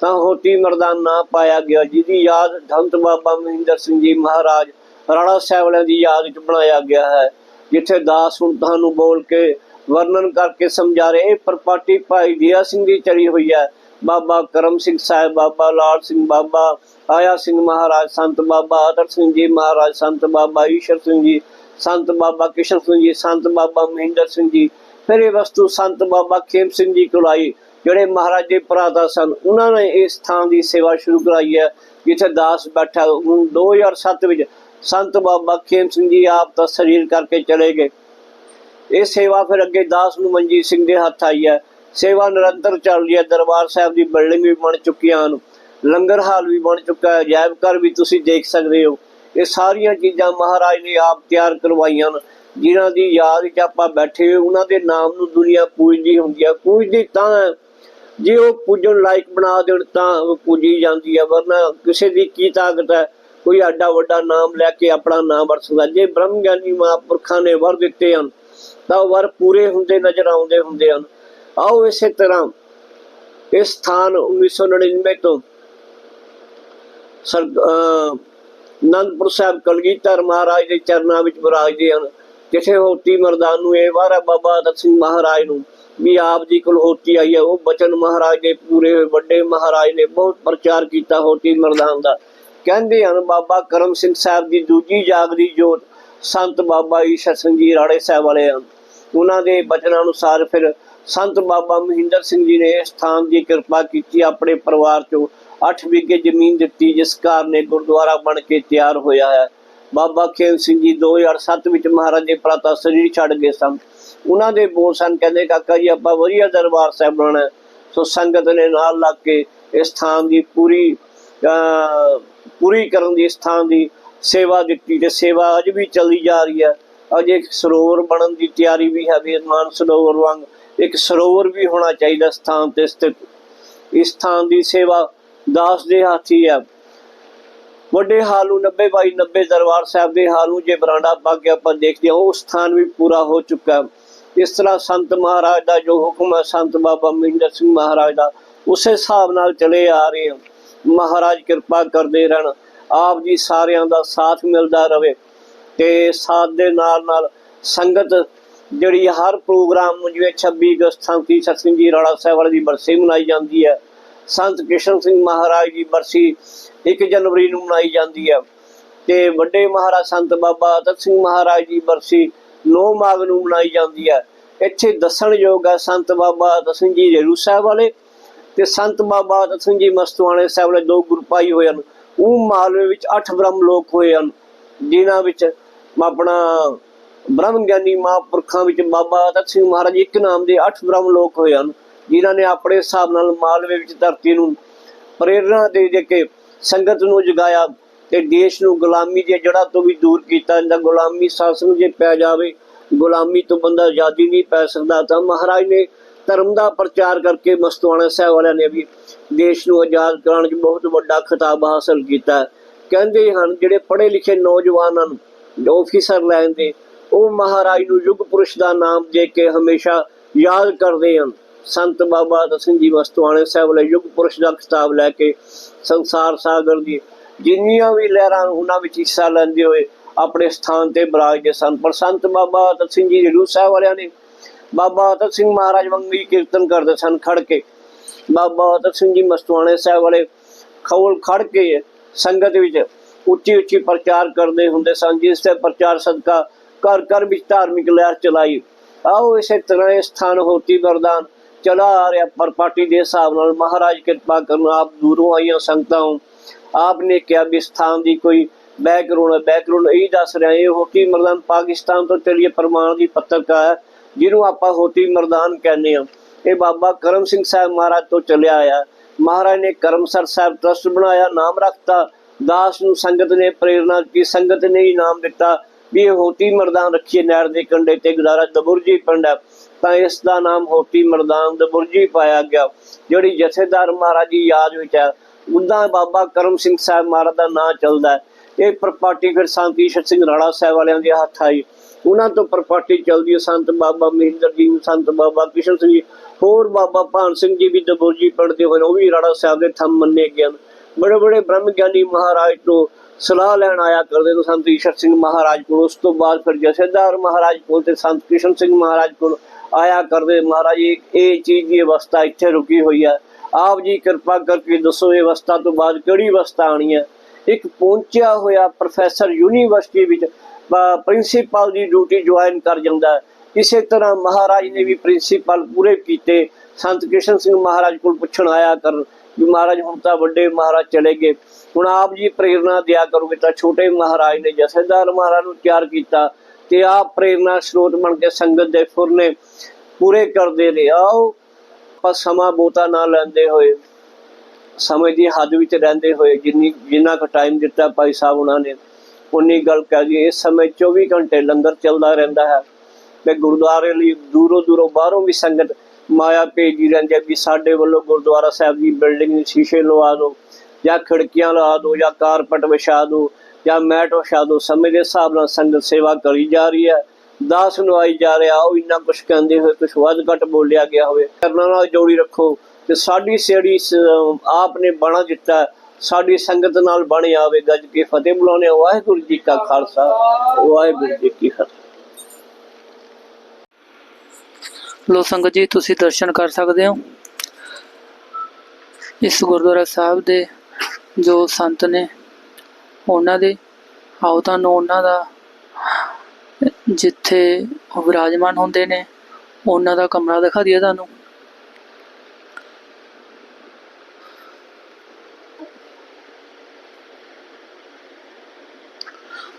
ਤਾਂ ਹੋਤੀ ਮਰਦਾਨ ਨਾਂ ਪਾਇਆ ਗਿਆ, ਜਿਹਦੀ ਯਾਦ ਧੰਤ ਬਾਬਾ ਮਹਿੰਦਰ ਸਿੰਘ ਜੀ ਮਹਾਰਾਜ ਰਾਣਾ ਸਾਹਿਬ ਵਾਲਿਆਂ ਦੀ ਯਾਦ ਵਿੱਚ ਬਣਾਇਆ ਗਿਆ ਹੈ, ਜਿੱਥੇ ਦਾਸ ਹੁਣ ਨੂੰ ਬੋਲ ਕੇ ਵਰਣਨ ਕਰਕੇ ਸਮਝਾ ਰਹੇ, ਇਹ ਪ੍ਰਪਾਟੀ ਭਾਈ ਦੀਆ ਸਿੰਘ ਦੀ ਚਲੀ ਹੋਈ ਹੈ, ਬਾਬਾ ਕਰਮ ਸਿੰਘ ਸਾਹਿਬ, ਬਾਬਾ ਲਾਲ ਸਿੰਘ, ਬਾਬਾ ਆਇਆ ਸਿੰਘ ਮਹਾਰਾਜ, ਸੰਤ ਬਾਬਾ ਆਦਰ ਸਿੰਘ ਜੀ ਮਹਾਰਾਜ, ਸੰਤ ਬਾਬਾ ਈਸ਼ਰ ਸਿੰਘ ਜੀ, ਸੰਤ ਬਾਬਾ ਕਿਸ਼ਨ ਸਿੰਘ ਜੀ, ਸੰਤ ਬਾਬਾ ਮਹਿੰਦਰ ਸਿੰਘ ਜੀ। ਫਿਰ ਇਹ ਵਸਤੂ ਸੰਤ ਬਾਬਾ ਖੇਮ ਸਿੰਘ ਜੀ ਕੋਲ ਆਈ, ਜਿਹੜੇ ਮਹਾਰਾਜ ਦੇ ਭਰਾਤਾ ਸਨ। ਉਹਨਾਂ ਨੇ ਇਸ ਥਾਂ ਦੀ ਸੇਵਾ ਸ਼ੁਰੂ ਕਰਾਈ ਹੈ, ਜਿੱਥੇ ਦਾਸ ਬੈਠਾ ਹੁਣ 2007 ਵਿੱਚ ਸੰਤ ਬਾਬਾ ਖੇਮ ਸਿੰਘ ਜੀ ਆਪ ਦਾ ਸਰੀਰ ਕਰਕੇ ਚਲੇ ਗਏ। ਇਹ ਸੇਵਾ ਫਿਰ ਅੱਗੇ ਦਾਸ ਨੂੰ ਮਨਜੀਤ ਸਿੰਘ ਦੇ ਹੱਥ ਆਈ ਹੈ। ਸੇਵਾ ਨਿਰੰਤਰ ਚੱਲ ਰਹੀ ਹੈ। ਦਰਬਾਰ ਸਾਹਿਬ ਦੀ ਬਿਲਡਿੰਗ ਵੀ ਬਣ ਚੁੱਕੀਆਂ ਹਨ। ਲੰਗਰ ਹਾਲ ਵੀ ਬਣ ਚੁੱਕਾ ਹੈ ਅਜਾਇਬ ਘਰ ਵੀ ਤੁਸੀਂ ਦੇਖ ਸਕਦੇ ਹੋ। ਇਹ ਸਾਰੀਆਂ ਚੀਜ਼ਾਂ ਮਹਾਰਾਜ ਨੇ ਆਪ ਤਿਆਰ ਕਰਵਾਈਆਂ ਹਨ। ਜਿਨ੍ਹਾਂ ਦੀ ਯਾਦ ਵਿੱਚ ਆਪਾਂ ਬੈਠੇ ਹੋਏ, ਉਹਨਾਂ ਦੇ ਨਾਮ ਨੂੰ ਦੁਨੀਆ ਪੂਜਦੀ ਹੁੰਦੀ ਹੈ ਪੂਜਦੀ ਤਾਂ ਜੇ ਉਹ ਪੂਜਣ ਲਾਇਕ ਬਣਾ ਦੇਣ ਤਾਂ ਪੂਜੀ ਜਾਂਦੀ ਹੈ ਵਰਨਾ ਕਿਸੇ ਦੀ ਕੀ ਤਾਕਤ ਹੈ? ਕੋਈ ਆਡਾ ਵੱਡਾ ਨਾਮ ਲੈ ਕੇ ਆਪਣਾ ਨਾਮ ਵਰਸਦਾ ਜੇ ਬ੍ਰਹਮ ਗਿਆਨੀ ਮਹਾਂਪੁਰਖਾਂ ਨੇ ਵਰ ਦਿੱਤੇ ਹਨ, ਤਾਂ ਉਹ ਵਰ ਪੂਰੇ ਹੁੰਦੇ ਨਜ਼ਰ ਆਉਂਦੇ ਹੁੰਦੇ ਹਨ। ਆਓ ਇਸੇ ਤਰ੍ਹਾਂ, ਇਸ ਸਥਾਨ 1999 ਤੋਂ ਸਰ, ਅਹ ਸਾਹਿਬ, ਕਲਗੀਧਰ ਮਹਾਰਾਜ ਦੇ ਚਰਨਾਂ ਵਿੱਚ ਵਿਰਾਜਦੇ ਹਨ। ਜਿੱਥੇ ਹੋਤੀ ਮਰਦਾਨ ਨੂੰ ਇਹ ਵਾਰਾ ਬਾਬਾ ਦਤ ਸਿੰਘ ਮਹਾਰਾਜ ਨੂੰ ਵੀ ਆਪ ਜੀ ਕੋਲ ਹੋਤੀ ਆਈ ਹੈ, ਉਹ ਬਚਨ ਮਹਾਰਾਜ ਦੇ ਪੂਰੇ ਵੱਡੇ ਮਹਾਰਾਜ ਨੇ ਬਹੁਤ ਪ੍ਰਚਾਰ ਕੀਤਾ ਹੋਤੀ ਮਰਦਾਨ ਦਾ। ਕਹਿੰਦੇ ਹਨ, ਬਾਬਾ ਕਰਮ ਸਿੰਘ ਸਾਹਿਬ ਦੀ ਦੂਜੀ ਜਾਗਦੀ ਜੋਤ ਸੰਤ ਬਾਬਾ ਈਸ਼ਰ ਸਿੰਘ ਜੀ ਰਾੜੇ ਸਾਹਿਬ ਵਾਲੇ ਹਨ। ਉਹਨਾਂ ਦੇ ਬਚਨਾਂ ਅਨੁਸਾਰ ਫਿਰ ਸੰਤ ਬਾਬਾ ਮਹਿੰਦਰ ਸਿੰਘ ਜੀ ਨੇ ਇਸ ਸਥਾਨ ਦੀ ਕਿਰਪਾ ਕੀਤੀ, ਆਪਣੇ ਪਰਿਵਾਰ ਚੋਂ 8 ਵਿਗੇ ਜ਼ਮੀਨ ਦਿੱਤੀ ਜਿਸ ਕਾਰਨ ਇਹ ਗੁਰਦੁਆਰਾ ਬਣ ਕੇ ਤਿਆਰ ਹੋਇਆ ਹੈ। ਬਾਬਾ ਖੇਮ ਸਿੰਘ ਜੀ 2007 ਵਿੱਚ ਮਹਾਰਾਜ ਦੇ ਪ੍ਰਾਤਾ ਸਰੀਰ ਛੱਡ ਗਏ ਸਨ। ਉਹਨਾਂ ਦੇ ਬੋਲ ਸਨ ਕਹਿੰਦੇ ਕਾਕਾ ਜੀ ਆਪਾਂ ਵਧੀਆ ਦਰਬਾਰ ਸਾਹਿਬ ਬਣਾਉਣਾ ਸੋ ਸੰਗਤ ਨੇ ਨਾਲ ਲੱਗ ਕੇ ਇਸ ਸਥਾਨ ਦੀ ਪੂਰੀ ਅਹ, ਪੂਰੀ ਕਰਨ ਦੀ ਇਸ ਸਥਾਨ ਦੀ ਸੇਵਾ ਦਿੱਤੀ ਤੇ ਸੇਵਾ ਅਜ ਵੀ ਚੱਲੀ ਜਾ ਰਹੀ ਹੈ। ਅਜੇ ਇੱਕ ਸਰੋਵਰ ਬਣਨ ਦੀ ਤਿਆਰੀ ਵੀ ਹੈ ਵੀ ਮਾਨ ਸਰੋਵਰ ਵਾਂਗ ਇੱਕ ਸਰੋਵਰ ਵੀ ਹੋਣਾ ਚਾਹੀਦਾ ਸਥਾਨ ਤੇ ਸਥਿਤ। ਇਸ ਸਥਾਨ ਦੀ ਸੇਵਾ ਦਾਸ ਦੇ ਹੱਥੀ ਹੈ। ਵੱਡੇ ਹਾਲ 90 ਬਾਈ 90 ਦਰਬਾਰ ਸਾਹਿਬ ਦੇ ਹਾਲ ਜੇ ਬਰਾਂਡਾ ਪਾ ਕੇ ਆਪਾਂ ਦੇਖਦੇ ਹਾਂ, ਉਹ ਸਥਾਨ ਵੀ ਪੂਰਾ ਹੋ ਚੁੱਕਾ ਇਸ ਤਰ੍ਹਾਂ ਸੰਤ ਮਹਾਰਾਜ ਦਾ ਜੋ ਹੁਕਮ ਹੈ, ਸੰਤ ਬਾਬਾ ਮਹਿੰਦਰ ਸਿੰਘ ਮਹਾਰਾਜ ਦਾ, ਉਸੇ ਹਿਸਾਬ ਨਾਲ ਚਲੇ ਆ ਰਹੇ ਹਾਂ। ਮਹਾਰਾਜ ਕਿਰਪਾ ਕਰਦੇ ਰਹਿਣ, ਆਪ ਜੀ ਸਾਰਿਆਂ ਦਾ ਸਾਥ ਮਿਲਦਾ ਰਵੇ ਤੇ ਸਾਥ ਦੇ ਨਾਲ ਨਾਲ ਸੰਗਤ ਜਿਹੜੀ ਹਰ ਪ੍ਰੋਗਰਾਮ ਨੂੰ ਜਿਵੇਂ 26 ਅਗਸਤ ਸੰਤੀ ਸਤ ਸਿੰਘ ਜੀ ਰਾਣਾ ਸਾਹਿਬ ਵਾਲੇ ਦੀ ਬਰਸੀ ਮਨਾਈ ਜਾਂਦੀ ਹੈ ਸੰਤ ਕਿਸ਼ਨ ਸਿੰਘ ਮਹਾਰਾਜ ਦੀ ਬਰਸੀ 1 ਜਨਵਰੀ ਨੂੰ ਮਨਾਈ ਜਾਂਦੀ ਹੈ ਤੇ ਵੱਡੇ ਮਹਾਰਾਜ ਸੰਤ ਬਾਬਾ ਅਤਰ ਸਿੰਘ ਮਹਾਰਾਜ ਦੀ ਬਰਸੀ 9 ਮਾਘ ਨੂੰ ਮਨਾਈ ਜਾਂਦੀ ਹੈ। ਇੱਥੇ ਦੱਸਣਯੋਗ ਹੈ ਸੰਤ ਬਾਬਾ ਅਤਰ ਸਿੰਘ ਜੀ ਰੇਰੂ ਸਾਹਿਬ ਵਾਲੇ ਤੇ ਸੰਤ ਬਾਬਾ ਅਤਰ ਸਿੰਘ ਜੀ ਮਸਤਵਾਣੇ ਸਾਹਿਬ ਵਾਲੇ ਦੋ ਗੁਰੂ ਪਾਈ ਹੋਏ ਹਨ। ਉਹ ਮਾਲਵੇ ਵਿੱਚ 8 ਬ੍ਰਹਮ ਲੋਕ ਹੋਏ ਹਨ, ਜਿਨ੍ਹਾਂ ਵਿੱਚ ਆਪਣਾ ਬ੍ਰਹਮ ਗਿਆਨੀ ਮਹਾਂਪੁਰਖਾਂ ਵਿੱਚ ਬਾਬਾ ਅਤਰ ਸਿੰਘ ਮਹਾਰਾਜ ਇੱਕ ਨਾਮ ਦੇ 8 ਬ੍ਰਹਮ ਲੋਕ ਹੋਏ ਹਨ। ਜਿਨ੍ਹਾਂ ਨੇ ਆਪਣੇ ਹਿਸਾਬ ਨਾਲ ਮਾਲਵੇ ਵਿੱਚ ਧਰਤੀ ਨੂੰ ਪ੍ਰੇਰਣਾ ਦੇ ਦੇ ਕੇ ਸੰਗਤ ਨੂੰ ਜਗਾਇਆ ਤੇ ਦੇਸ਼ ਨੂੰ ਗੁਲਾਮੀ ਦੀਆਂ ਜੜ੍ਹਾਂ ਤੋਂ ਵੀ ਦੂਰ ਕੀਤਾ ਜਾਂਦਾ ਗੁਲਾਮੀ ਸ਼ਾਸਨ ਜੇ ਪੈ ਜਾਵੇ, ਗੁਲਾਮੀ ਤੋਂ ਬੰਦਾ ਆਜ਼ਾਦੀ ਨਹੀਂ ਪੈ ਸਕਦਾ, ਤਾਂ ਮਹਾਰਾਜ ਨੇ ਧਰਮ ਦਾ ਪ੍ਰਚਾਰ ਕਰਕੇ ਮਸਤਵਾਣਾ ਸਾਹਿਬ ਵਾਲਿਆਂ ਨੇ ਵੀ ਦੇਸ਼ ਨੂੰ ਆਜ਼ਾਦ ਕਰਾਉਣ 'ਚ ਬਹੁਤ ਵੱਡਾ ਖਿਤਾਬ ਹਾਸਲ ਕੀਤਾ। ਕਹਿੰਦੇ ਹਨ, ਜਿਹੜੇ ਪੜ੍ਹੇ ਲਿਖੇ ਨੌਜਵਾਨ ਹਨ ਆਫੀਸਰ ਲੈਣ ਦੇ, ਉਹ ਮਹਾਰਾਜ ਨੂੰ ਯੁੱਗ ਪੁਰਸ਼ ਦਾ ਨਾਮ ਦੇ ਕੇ ਹਮੇਸ਼ਾ ਯਾਦ ਕਰਦੇ ਹਨ। ਸੰਤ ਬਾਬਾ ਦਸਨ ਜੀ ਮਸਤਵਾਣੇ ਸਾਹਿਬ ਵਾਲੇ ਯੁੱਗ ਪੁਰਸ਼ ਦਾ ਖਿਤਾਬ ਲੈ ਕੇ ਸੰਸਾਰ ਸਾਗਰ ਦੀ ਜਿੰਨੀਆਂ ਵੀ ਲਹਿਰਾਂ ਉਹਨਾਂ ਵਿੱਚ ਹਿੱਸਾ ਲੈਂਦੇ ਹੋਏ ਆਪਣੇ ਸਥਾਨ ਤੇ ਬਿਰਾਜਦੇ ਸਨ। ਪਰ ਸੰਤ ਬਾਬਾ ਅਤਰ ਸਿੰਘ ਜੀ ਰੇਰੂ ਸਾਹਿਬ ਵਾਲਿਆਂ ਨੇ ਬਾਬਾ ਅਤਰ ਸਿੰਘ ਮਹਾਰਾਜ ਵੰਗੀ ਕੀਰਤਨ ਕਰਦੇ ਸਨ ਖੜ ਕੇ। ਬਾਬਾ ਅਤਰ ਸਿੰਘ ਜੀ ਮਸਤਵਾਣੇ ਸਾਹਿਬ ਵਾਲੇ ਖੋਲ ਖੜ ਕੇ ਸੰਗਤ ਵਿੱਚ ਉੱਚੀ ਉੱਚੀ ਪ੍ਰਚਾਰ ਕਰਦੇ ਹੁੰਦੇ ਸਨ, ਜਿਸ ਤੇ ਪ੍ਰਚਾਰ ਸਦਕਾ ਘਰ ਘਰ ਵਿੱਚ ਧਾਰਮਿਕ ਲਹਿਰ ਚਲਾਈ। ਆਓ ਇਸੇ ਤਰ੍ਹਾਂ ਇਹ ਸਥਾਨ ਹੋਤੀ ਵਰਦਾਨ। ਚਲਾ ਆ ਰਿਹਾ, ਪਰ ਦੇ ਹਿਸਾਬ ਨਾਲ ਮਹਾਰਾਜ ਕਿਰਪਾ ਕਰਨ, ਆਪ ਦੂਰੋਂ ਆਈਆਂ ਸੰਗਤਾਂ ਆਪ ਨੇ ਕਿਹਾ ਵੀ ਸਥਾਨ ਦੀ ਕੋਈ ਬੈਕਗ੍ਰਾਉਂਡ ਬੈਕਗ੍ਰਾਉਂਡ ਇਹ ਦੱਸ ਰਿਹਾ, ਇਹ ਹੋਤੀ ਮਰਦਾਨ ਪਾਕਿਸਤਾਨ ਤੋਂ ਚਲੀਏ, ਪ੍ਰਮਾਣ ਦੀ ਪੱਤਰਕਾ ਹੈ, ਜਿਹਨੂੰ ਆਪਾਂ ਹੋਤੀ ਮਰਦਾਨ ਕਹਿੰਦੇ ਆ ਇਹ ਬਾਬਾ ਕਰਮ ਸਿੰਘ ਸਾਹਿਬ ਮਹਾਰਾਜ ਤੋਂ ਚੱਲਿਆ ਆਇਆ। ਮਹਾਰਾਜ ਨੇ ਕਰਮਸਰ ਸਾਹਿਬ ਟਰਸਟ ਬਣਾਇਆ, ਨਾਮ ਰੱਖਤਾ। ਦਾਸ ਨੂੰ ਸੰਗਤ ਨੇ ਪ੍ਰੇਰਣਾ ਦਿੱਤੀ, ਸੰਗਤ ਨੇ ਇਨਾਮ ਦਿੱਤਾ ਵੀ ਇਹ ਹੋਤੀ ਮਰਦਾਨ ਰੱਖੀਏ, ਨਹਿਰ ਦੇ ਕੰਢੇ ਤੇ ਗੁਜ਼ਾਰਾ, ਦਬੁਰਜੀ ਪਿੰਡ ਹੈ। ਤਾਂ ਇਸ ਦਾ ਨਾਮ ਹੋਤੀ ਮਰਦਾਨ ਦੇ ਬੁਰਜੀ ਪਾਇਆ ਗਿਆ, ਜਿਹੜੀ ਜਥੇਦਾਰ ਮਹਾਰਾਜ ਦੀ ਯਾਦ ਵਿੱਚ ਹੈ। ਉਦਾਂ ਬਾਬਾ ਕਰਮ ਸਿੰਘ ਸਾਹਿਬ ਮਹਾਰਾਜ ਦਾ ਨਾਂ ਚੱਲਦਾ ਹੈ। ਇਹ ਪ੍ਰਪਾਟੀ ਫਿਰ ਸੰਤ ਈਸ਼ਰ ਸਿੰਘ ਰਾਣਾ ਸਾਹਿਬ ਵਾਲਿਆਂ ਦੇ ਹੱਥ ਆਈ। ਉਹਨਾਂ ਤੋਂ ਪ੍ਰਪਾਟੀ ਚੱਲਦੀ ਹੈ ਸੰਤ ਬਾਬਾ ਮਹਿੰਦਰ ਜੀ, ਸੰਤ ਬਾਬਾ ਕਿਸ਼ਨ ਸਿੰਘ ਜੀ, ਹੋਰ ਬਾਬਾ ਭਾਨ ਸਿੰਘ ਜੀ ਵੀ ਦਬੋਜੀ ਪੜਦੇ ਹੋਏ ਉਹ ਵੀ ਰਾਣਾ ਸਾਹਿਬ ਦੇ ਥੰਮ ਮੰਨੇ ਗਏ ਹਨ। ਬੜੇ ਬੜੇ ਬ੍ਰਹਮ ਗਿਆਨੀ ਮਹਾਰਾਜ ਤੋਂ ਸਲਾਹ ਲੈਣ ਆਇਆ ਕਰਦੇ ਨੇ ਸੰਤ ਈਸ਼ਰ ਸਿੰਘ ਮਹਾਰਾਜ ਕੋਲ। ਉਸ ਤੋਂ ਬਾਅਦ ਫਿਰ ਜਥੇਦਾਰ ਮਹਾਰਾਜ ਕੋਲ ਤੇ ਸੰਤ ਕਿਸ਼ਨ ਸਿੰਘ ਮਹਾਰਾਜ ਕੋਲ ਆਇਆ ਕਰਦੇ ਮਹਾਰਾਜ ਇਹ ਚੀਜ਼ ਦੀ ਅਵਸਥਾ ਇੱਥੇ ਰੁਕੀ ਹੋਈ ਹੈ ਆਪ ਜੀ ਕਿਰਪਾ ਕਰਕੇ ਦੱਸੋ ਇਹ ਅਵਸਥਾ ਤੋਂ ਬਾਅਦ ਕਿਹੜੀ ਅਵਸਥਾ ਆਣੀ ਹੈ ਇੱਕ ਪਹੁੰਚਿਆ ਹੋਇਆ ਪ੍ਰੋਫੈਸਰ ਯੂਨੀਵਰਸਿਟੀ ਵਿੱਚ ਪ੍ਰਿੰਸੀਪਲ ਦੀ ਡਿਊਟੀ ਜੁਆਇਨ ਕਰ ਜਾਂਦਾ ਇਸੇ ਤਰ੍ਹਾਂ ਮਹਾਰਾਜ ਨੇ ਵੀ ਪ੍ਰਿੰਸੀਪਲ ਪੂਰੇ ਕੀਤੇ। ਸੰਤ ਕ੍ਰਿਸ਼ਨ ਸਿੰਘ ਮਹਾਰਾਜ ਕੋਲ ਪੁੱਛਣ ਆਇਆ ਕਰ ਵੀ ਮਹਾਰਾਜ ਹੁਣ ਤਾਂ ਵੱਡੇ ਮਹਾਰਾਜ ਚਲੇ ਗਏ। ਹੁਣ ਆਪ ਜੀ ਪ੍ਰੇਰਣਾ ਦਿਆ ਕਰੋਗੇ ਤਾਂ ਛੋਟੇ ਮਹਾਰਾਜ ਨੇ ਜਥੇਦਾਰ ਮਹਾਰਾਜ ਨੂੰ ਤਿਆਰ ਕੀਤਾ। ਤੇ ਆਪ ਪ੍ਰੇਰਣਾ ਸਰੋਤ ਬਣ ਕੇ ਸੰਗਤ ਦੇ ਫੁਰਨੇ ਪੂਰੇ ਕਰਦੇ ਰਹੇ। ਆਓ ਆਪਾਂ ਸਮਾਂ ਬੋਤਾ ਨਾ ਲੈਂਦੇ ਹੋਏ, ਸਮੇਂ ਦੀ ਹੱਦ ਵਿੱਚ ਰਹਿੰਦੇ ਹੋਏ ਜਿੰਨੀ, ਜਿੰਨਾ ਕੁ ਟਾਈਮ ਦਿੱਤਾ ਭਾਈ ਸਾਹਿਬ ਉਹਨਾਂ ਨੇ, ਉਨੀ ਗੱਲ ਕਹਿ ਦਈਏ, ਇਸ ਸਮੇਂ 24 ਘੰਟੇ ਲੰਗਰ ਚੱਲਦਾ ਰਹਿੰਦਾ ਹੈ। ਤੇ ਗੁਰਦੁਆਰੇ ਲਈ ਦੂਰੋਂ ਦੂਰੋਂ ਬਾਹਰੋਂ ਵੀ ਸੰਗਤ ਮਾਇਆ ਭੇਜੀ ਰਹਿੰਦੀ ਹੈ ਵੀ ਸਾਡੇ ਵੱਲੋਂ ਗੁਰਦੁਆਰਾ ਸਾਹਿਬ ਦੀ ਬਿਲਡਿੰਗ ਦੇ ਸ਼ੀਸ਼ੇ ਲਵਾ ਦਿਓ, ਜਾਂ ਖਿੜਕੀਆਂ ਲਵਾ ਦਿਓ, ਜਾਂ ਕਾਰਪਟ ਵਿਛਾ ਦਿਓ। ਜਾਂ ਮੈਟ ਵਿਛਾ ਦਿਓ ਸਮੇਂ ਦੇ ਹਿਸਾਬ ਨਾਲ ਸੰਗਤ ਸੇਵਾ ਕਰੀ ਜਾ ਰਹੀ ਹੈ। ਦਾਸ ਨਵਾਈ ਜਾ ਰਿਹਾ, ਉਹ ਇੰਨਾ ਕੁਝ ਕਹਿੰਦੇ ਹੋਏ ਕੁਝ ਵੱਧ ਘੱਟ ਬੋਲਿਆ ਗਿਆ ਹੋਵੇ। ਕਰਨਾ ਨਾਲ ਜੋੜੀ ਰੱਖੋ ਤੇ ਸਾਡੀ ਸਿਹੜੀ ਆਪ ਨੇ ਬਣਾ ਦਿੱਤਾ, ਸਾਡੀ ਸੰਗਤ ਨਾਲ ਬਣ ਆਵੇ। ਗੱਜ ਕੇ ਫਤਿਹ ਬੁਲਾਉਣੇ ਵਾਹਿਗੁਰੂ ਜੀ ਕਾ ਖਾਲਸਾ, ਵਾਹਿਗੁਰੂ ਜੀ ਕੀ ਫਤਿਹ। ਲੋ ਸੰਗਤ ਜੀ, ਤੁਸੀਂ ਦਰਸ਼ਨ ਕਰ ਸਕਦੇ ਹੋ। ਇਸ ਗੁਰਦੁਆਰਾ ਸਾਹਿਬ ਦੇ ਜੋ ਸੰਤ ਨੇ ਉਹਨਾਂ ਦੇ, ਆਓ ਤੁਹਾਨੂੰ ਉਹਨਾਂ ਦਾ, ਜਿੱਥੇ ਉਹ ਵਿਰਾਜਮਾਨ ਹੁੰਦੇ ਨੇ, ਉਹਨਾਂ ਦਾ ਕਮਰਾ ਦਿਖਾ ਦਈਏ ਤੁਹਾਨੂੰ।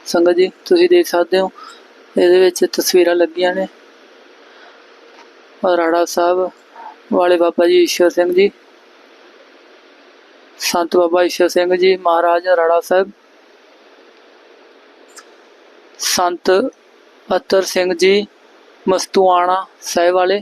ਸੰਗਤ ਜੀ, ਤੁਸੀਂ ਦੇਖ ਸਕਦੇ ਹੋ, ਇਹਦੇ ਵਿੱਚ ਤਸਵੀਰਾਂ ਲੱਗੀਆਂ ਨੇ। ਰਾੜਾ ਸਾਹਿਬ, ਵਾਲੇ ਬਾਬਾ ਜੀ ਈਸ਼ਵਰ ਸਿੰਘ ਜੀ, ਸੰਤ ਬਾਬਾ ਈਸ਼ਵਰ ਸਿੰਘ ਜੀ ਮਹਾਰਾਜ ਰਾੜਾ ਸਾਹਿਬ। ਸੰਤ ਅਤਰ ਸਿੰਘ ਜੀ ਮਸਤੂਆਣਾ ਸਾਹਿਬ ਵਾਲੇ।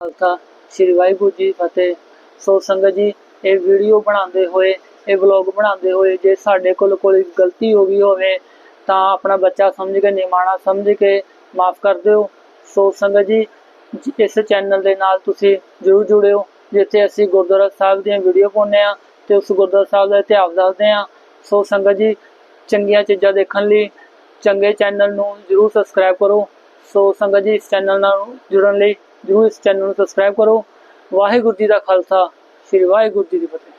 ਖਾਲਸਾ, ਸ੍ਰੀ ਵਾਹਿਗੁਰੂ ਜੀ ਫਤਿਹ। ਸੋ ਸੰਗਤ ਜੀ, ਇਹ ਵੀਡੀਓ ਬਣਾਉਂਦੇ ਹੋਏ, ਇਹ ਵਲੌਗ ਬਣਾਉਂਦੇ ਹੋਏ ਜੇ ਸਾਡੇ ਕੋਲ ਕੋਈ ਗਲਤੀ ਹੋ ਗਈ ਹੋਵੇ, ਤਾਂ ਆਪਣਾ ਬੱਚਾ ਸਮਝ ਕੇ, ਨਿਮਾਣਾ ਸਮਝ ਕੇ ਮਾਫ ਕਰ ਦਿਓ। ਸੋ ਸੰਗਤ ਜੀ, ਇਸ ਚੈਨਲ ਦੇ ਨਾਲ ਤੁਸੀਂ ਜਰੂਰ ਜੁੜਿਓ। ਜਿੱਥੇ ਅਸੀਂ ਗੁਰਦੁਆਰਾ ਸਾਹਿਬ ਦੀਆਂ ਵੀਡੀਓ ਪਾਉਂਦੇ ਆ ਤੇ ਉਸ ਗੁਰਦੁਆਰਾ ਸਾਹਿਬ ਦਾ ਇਤਿਹਾਸ ਦੱਸਦੇ ਆ ਸੋ ਸੰਗਤ ਜੀ, ਚੰਗੀਆਂ ਚੀਜ਼ਾਂ ਦੇਖਣ ਲਈ ਚੰਗੇ ਚੈਨਲ ਨੂੰ ਜਰੂਰ ਸਬਸਕ੍ਰਾਈਬ ਕਰੋ। ਸੋ ਸੰਗਤ ਜੀ, ਇਸ ਚੈਨਲ ਨਾਲ ਜੁੜਨ ਲਈ ਜਰੂਰ ਇਸ ਚੈਨਲ ਨੂੰ ਸਬਸਕ੍ਰਾਈਬ ਕਰੋ। ਵਾਹਿਗੁਰੂ ਜੀ ਦਾ ਖਾਲਸਾ, ਸ੍ਰੀ ਵਾਹਿਗੁਰੂ ਜੀ ਦੀ ਫਤਿਹ।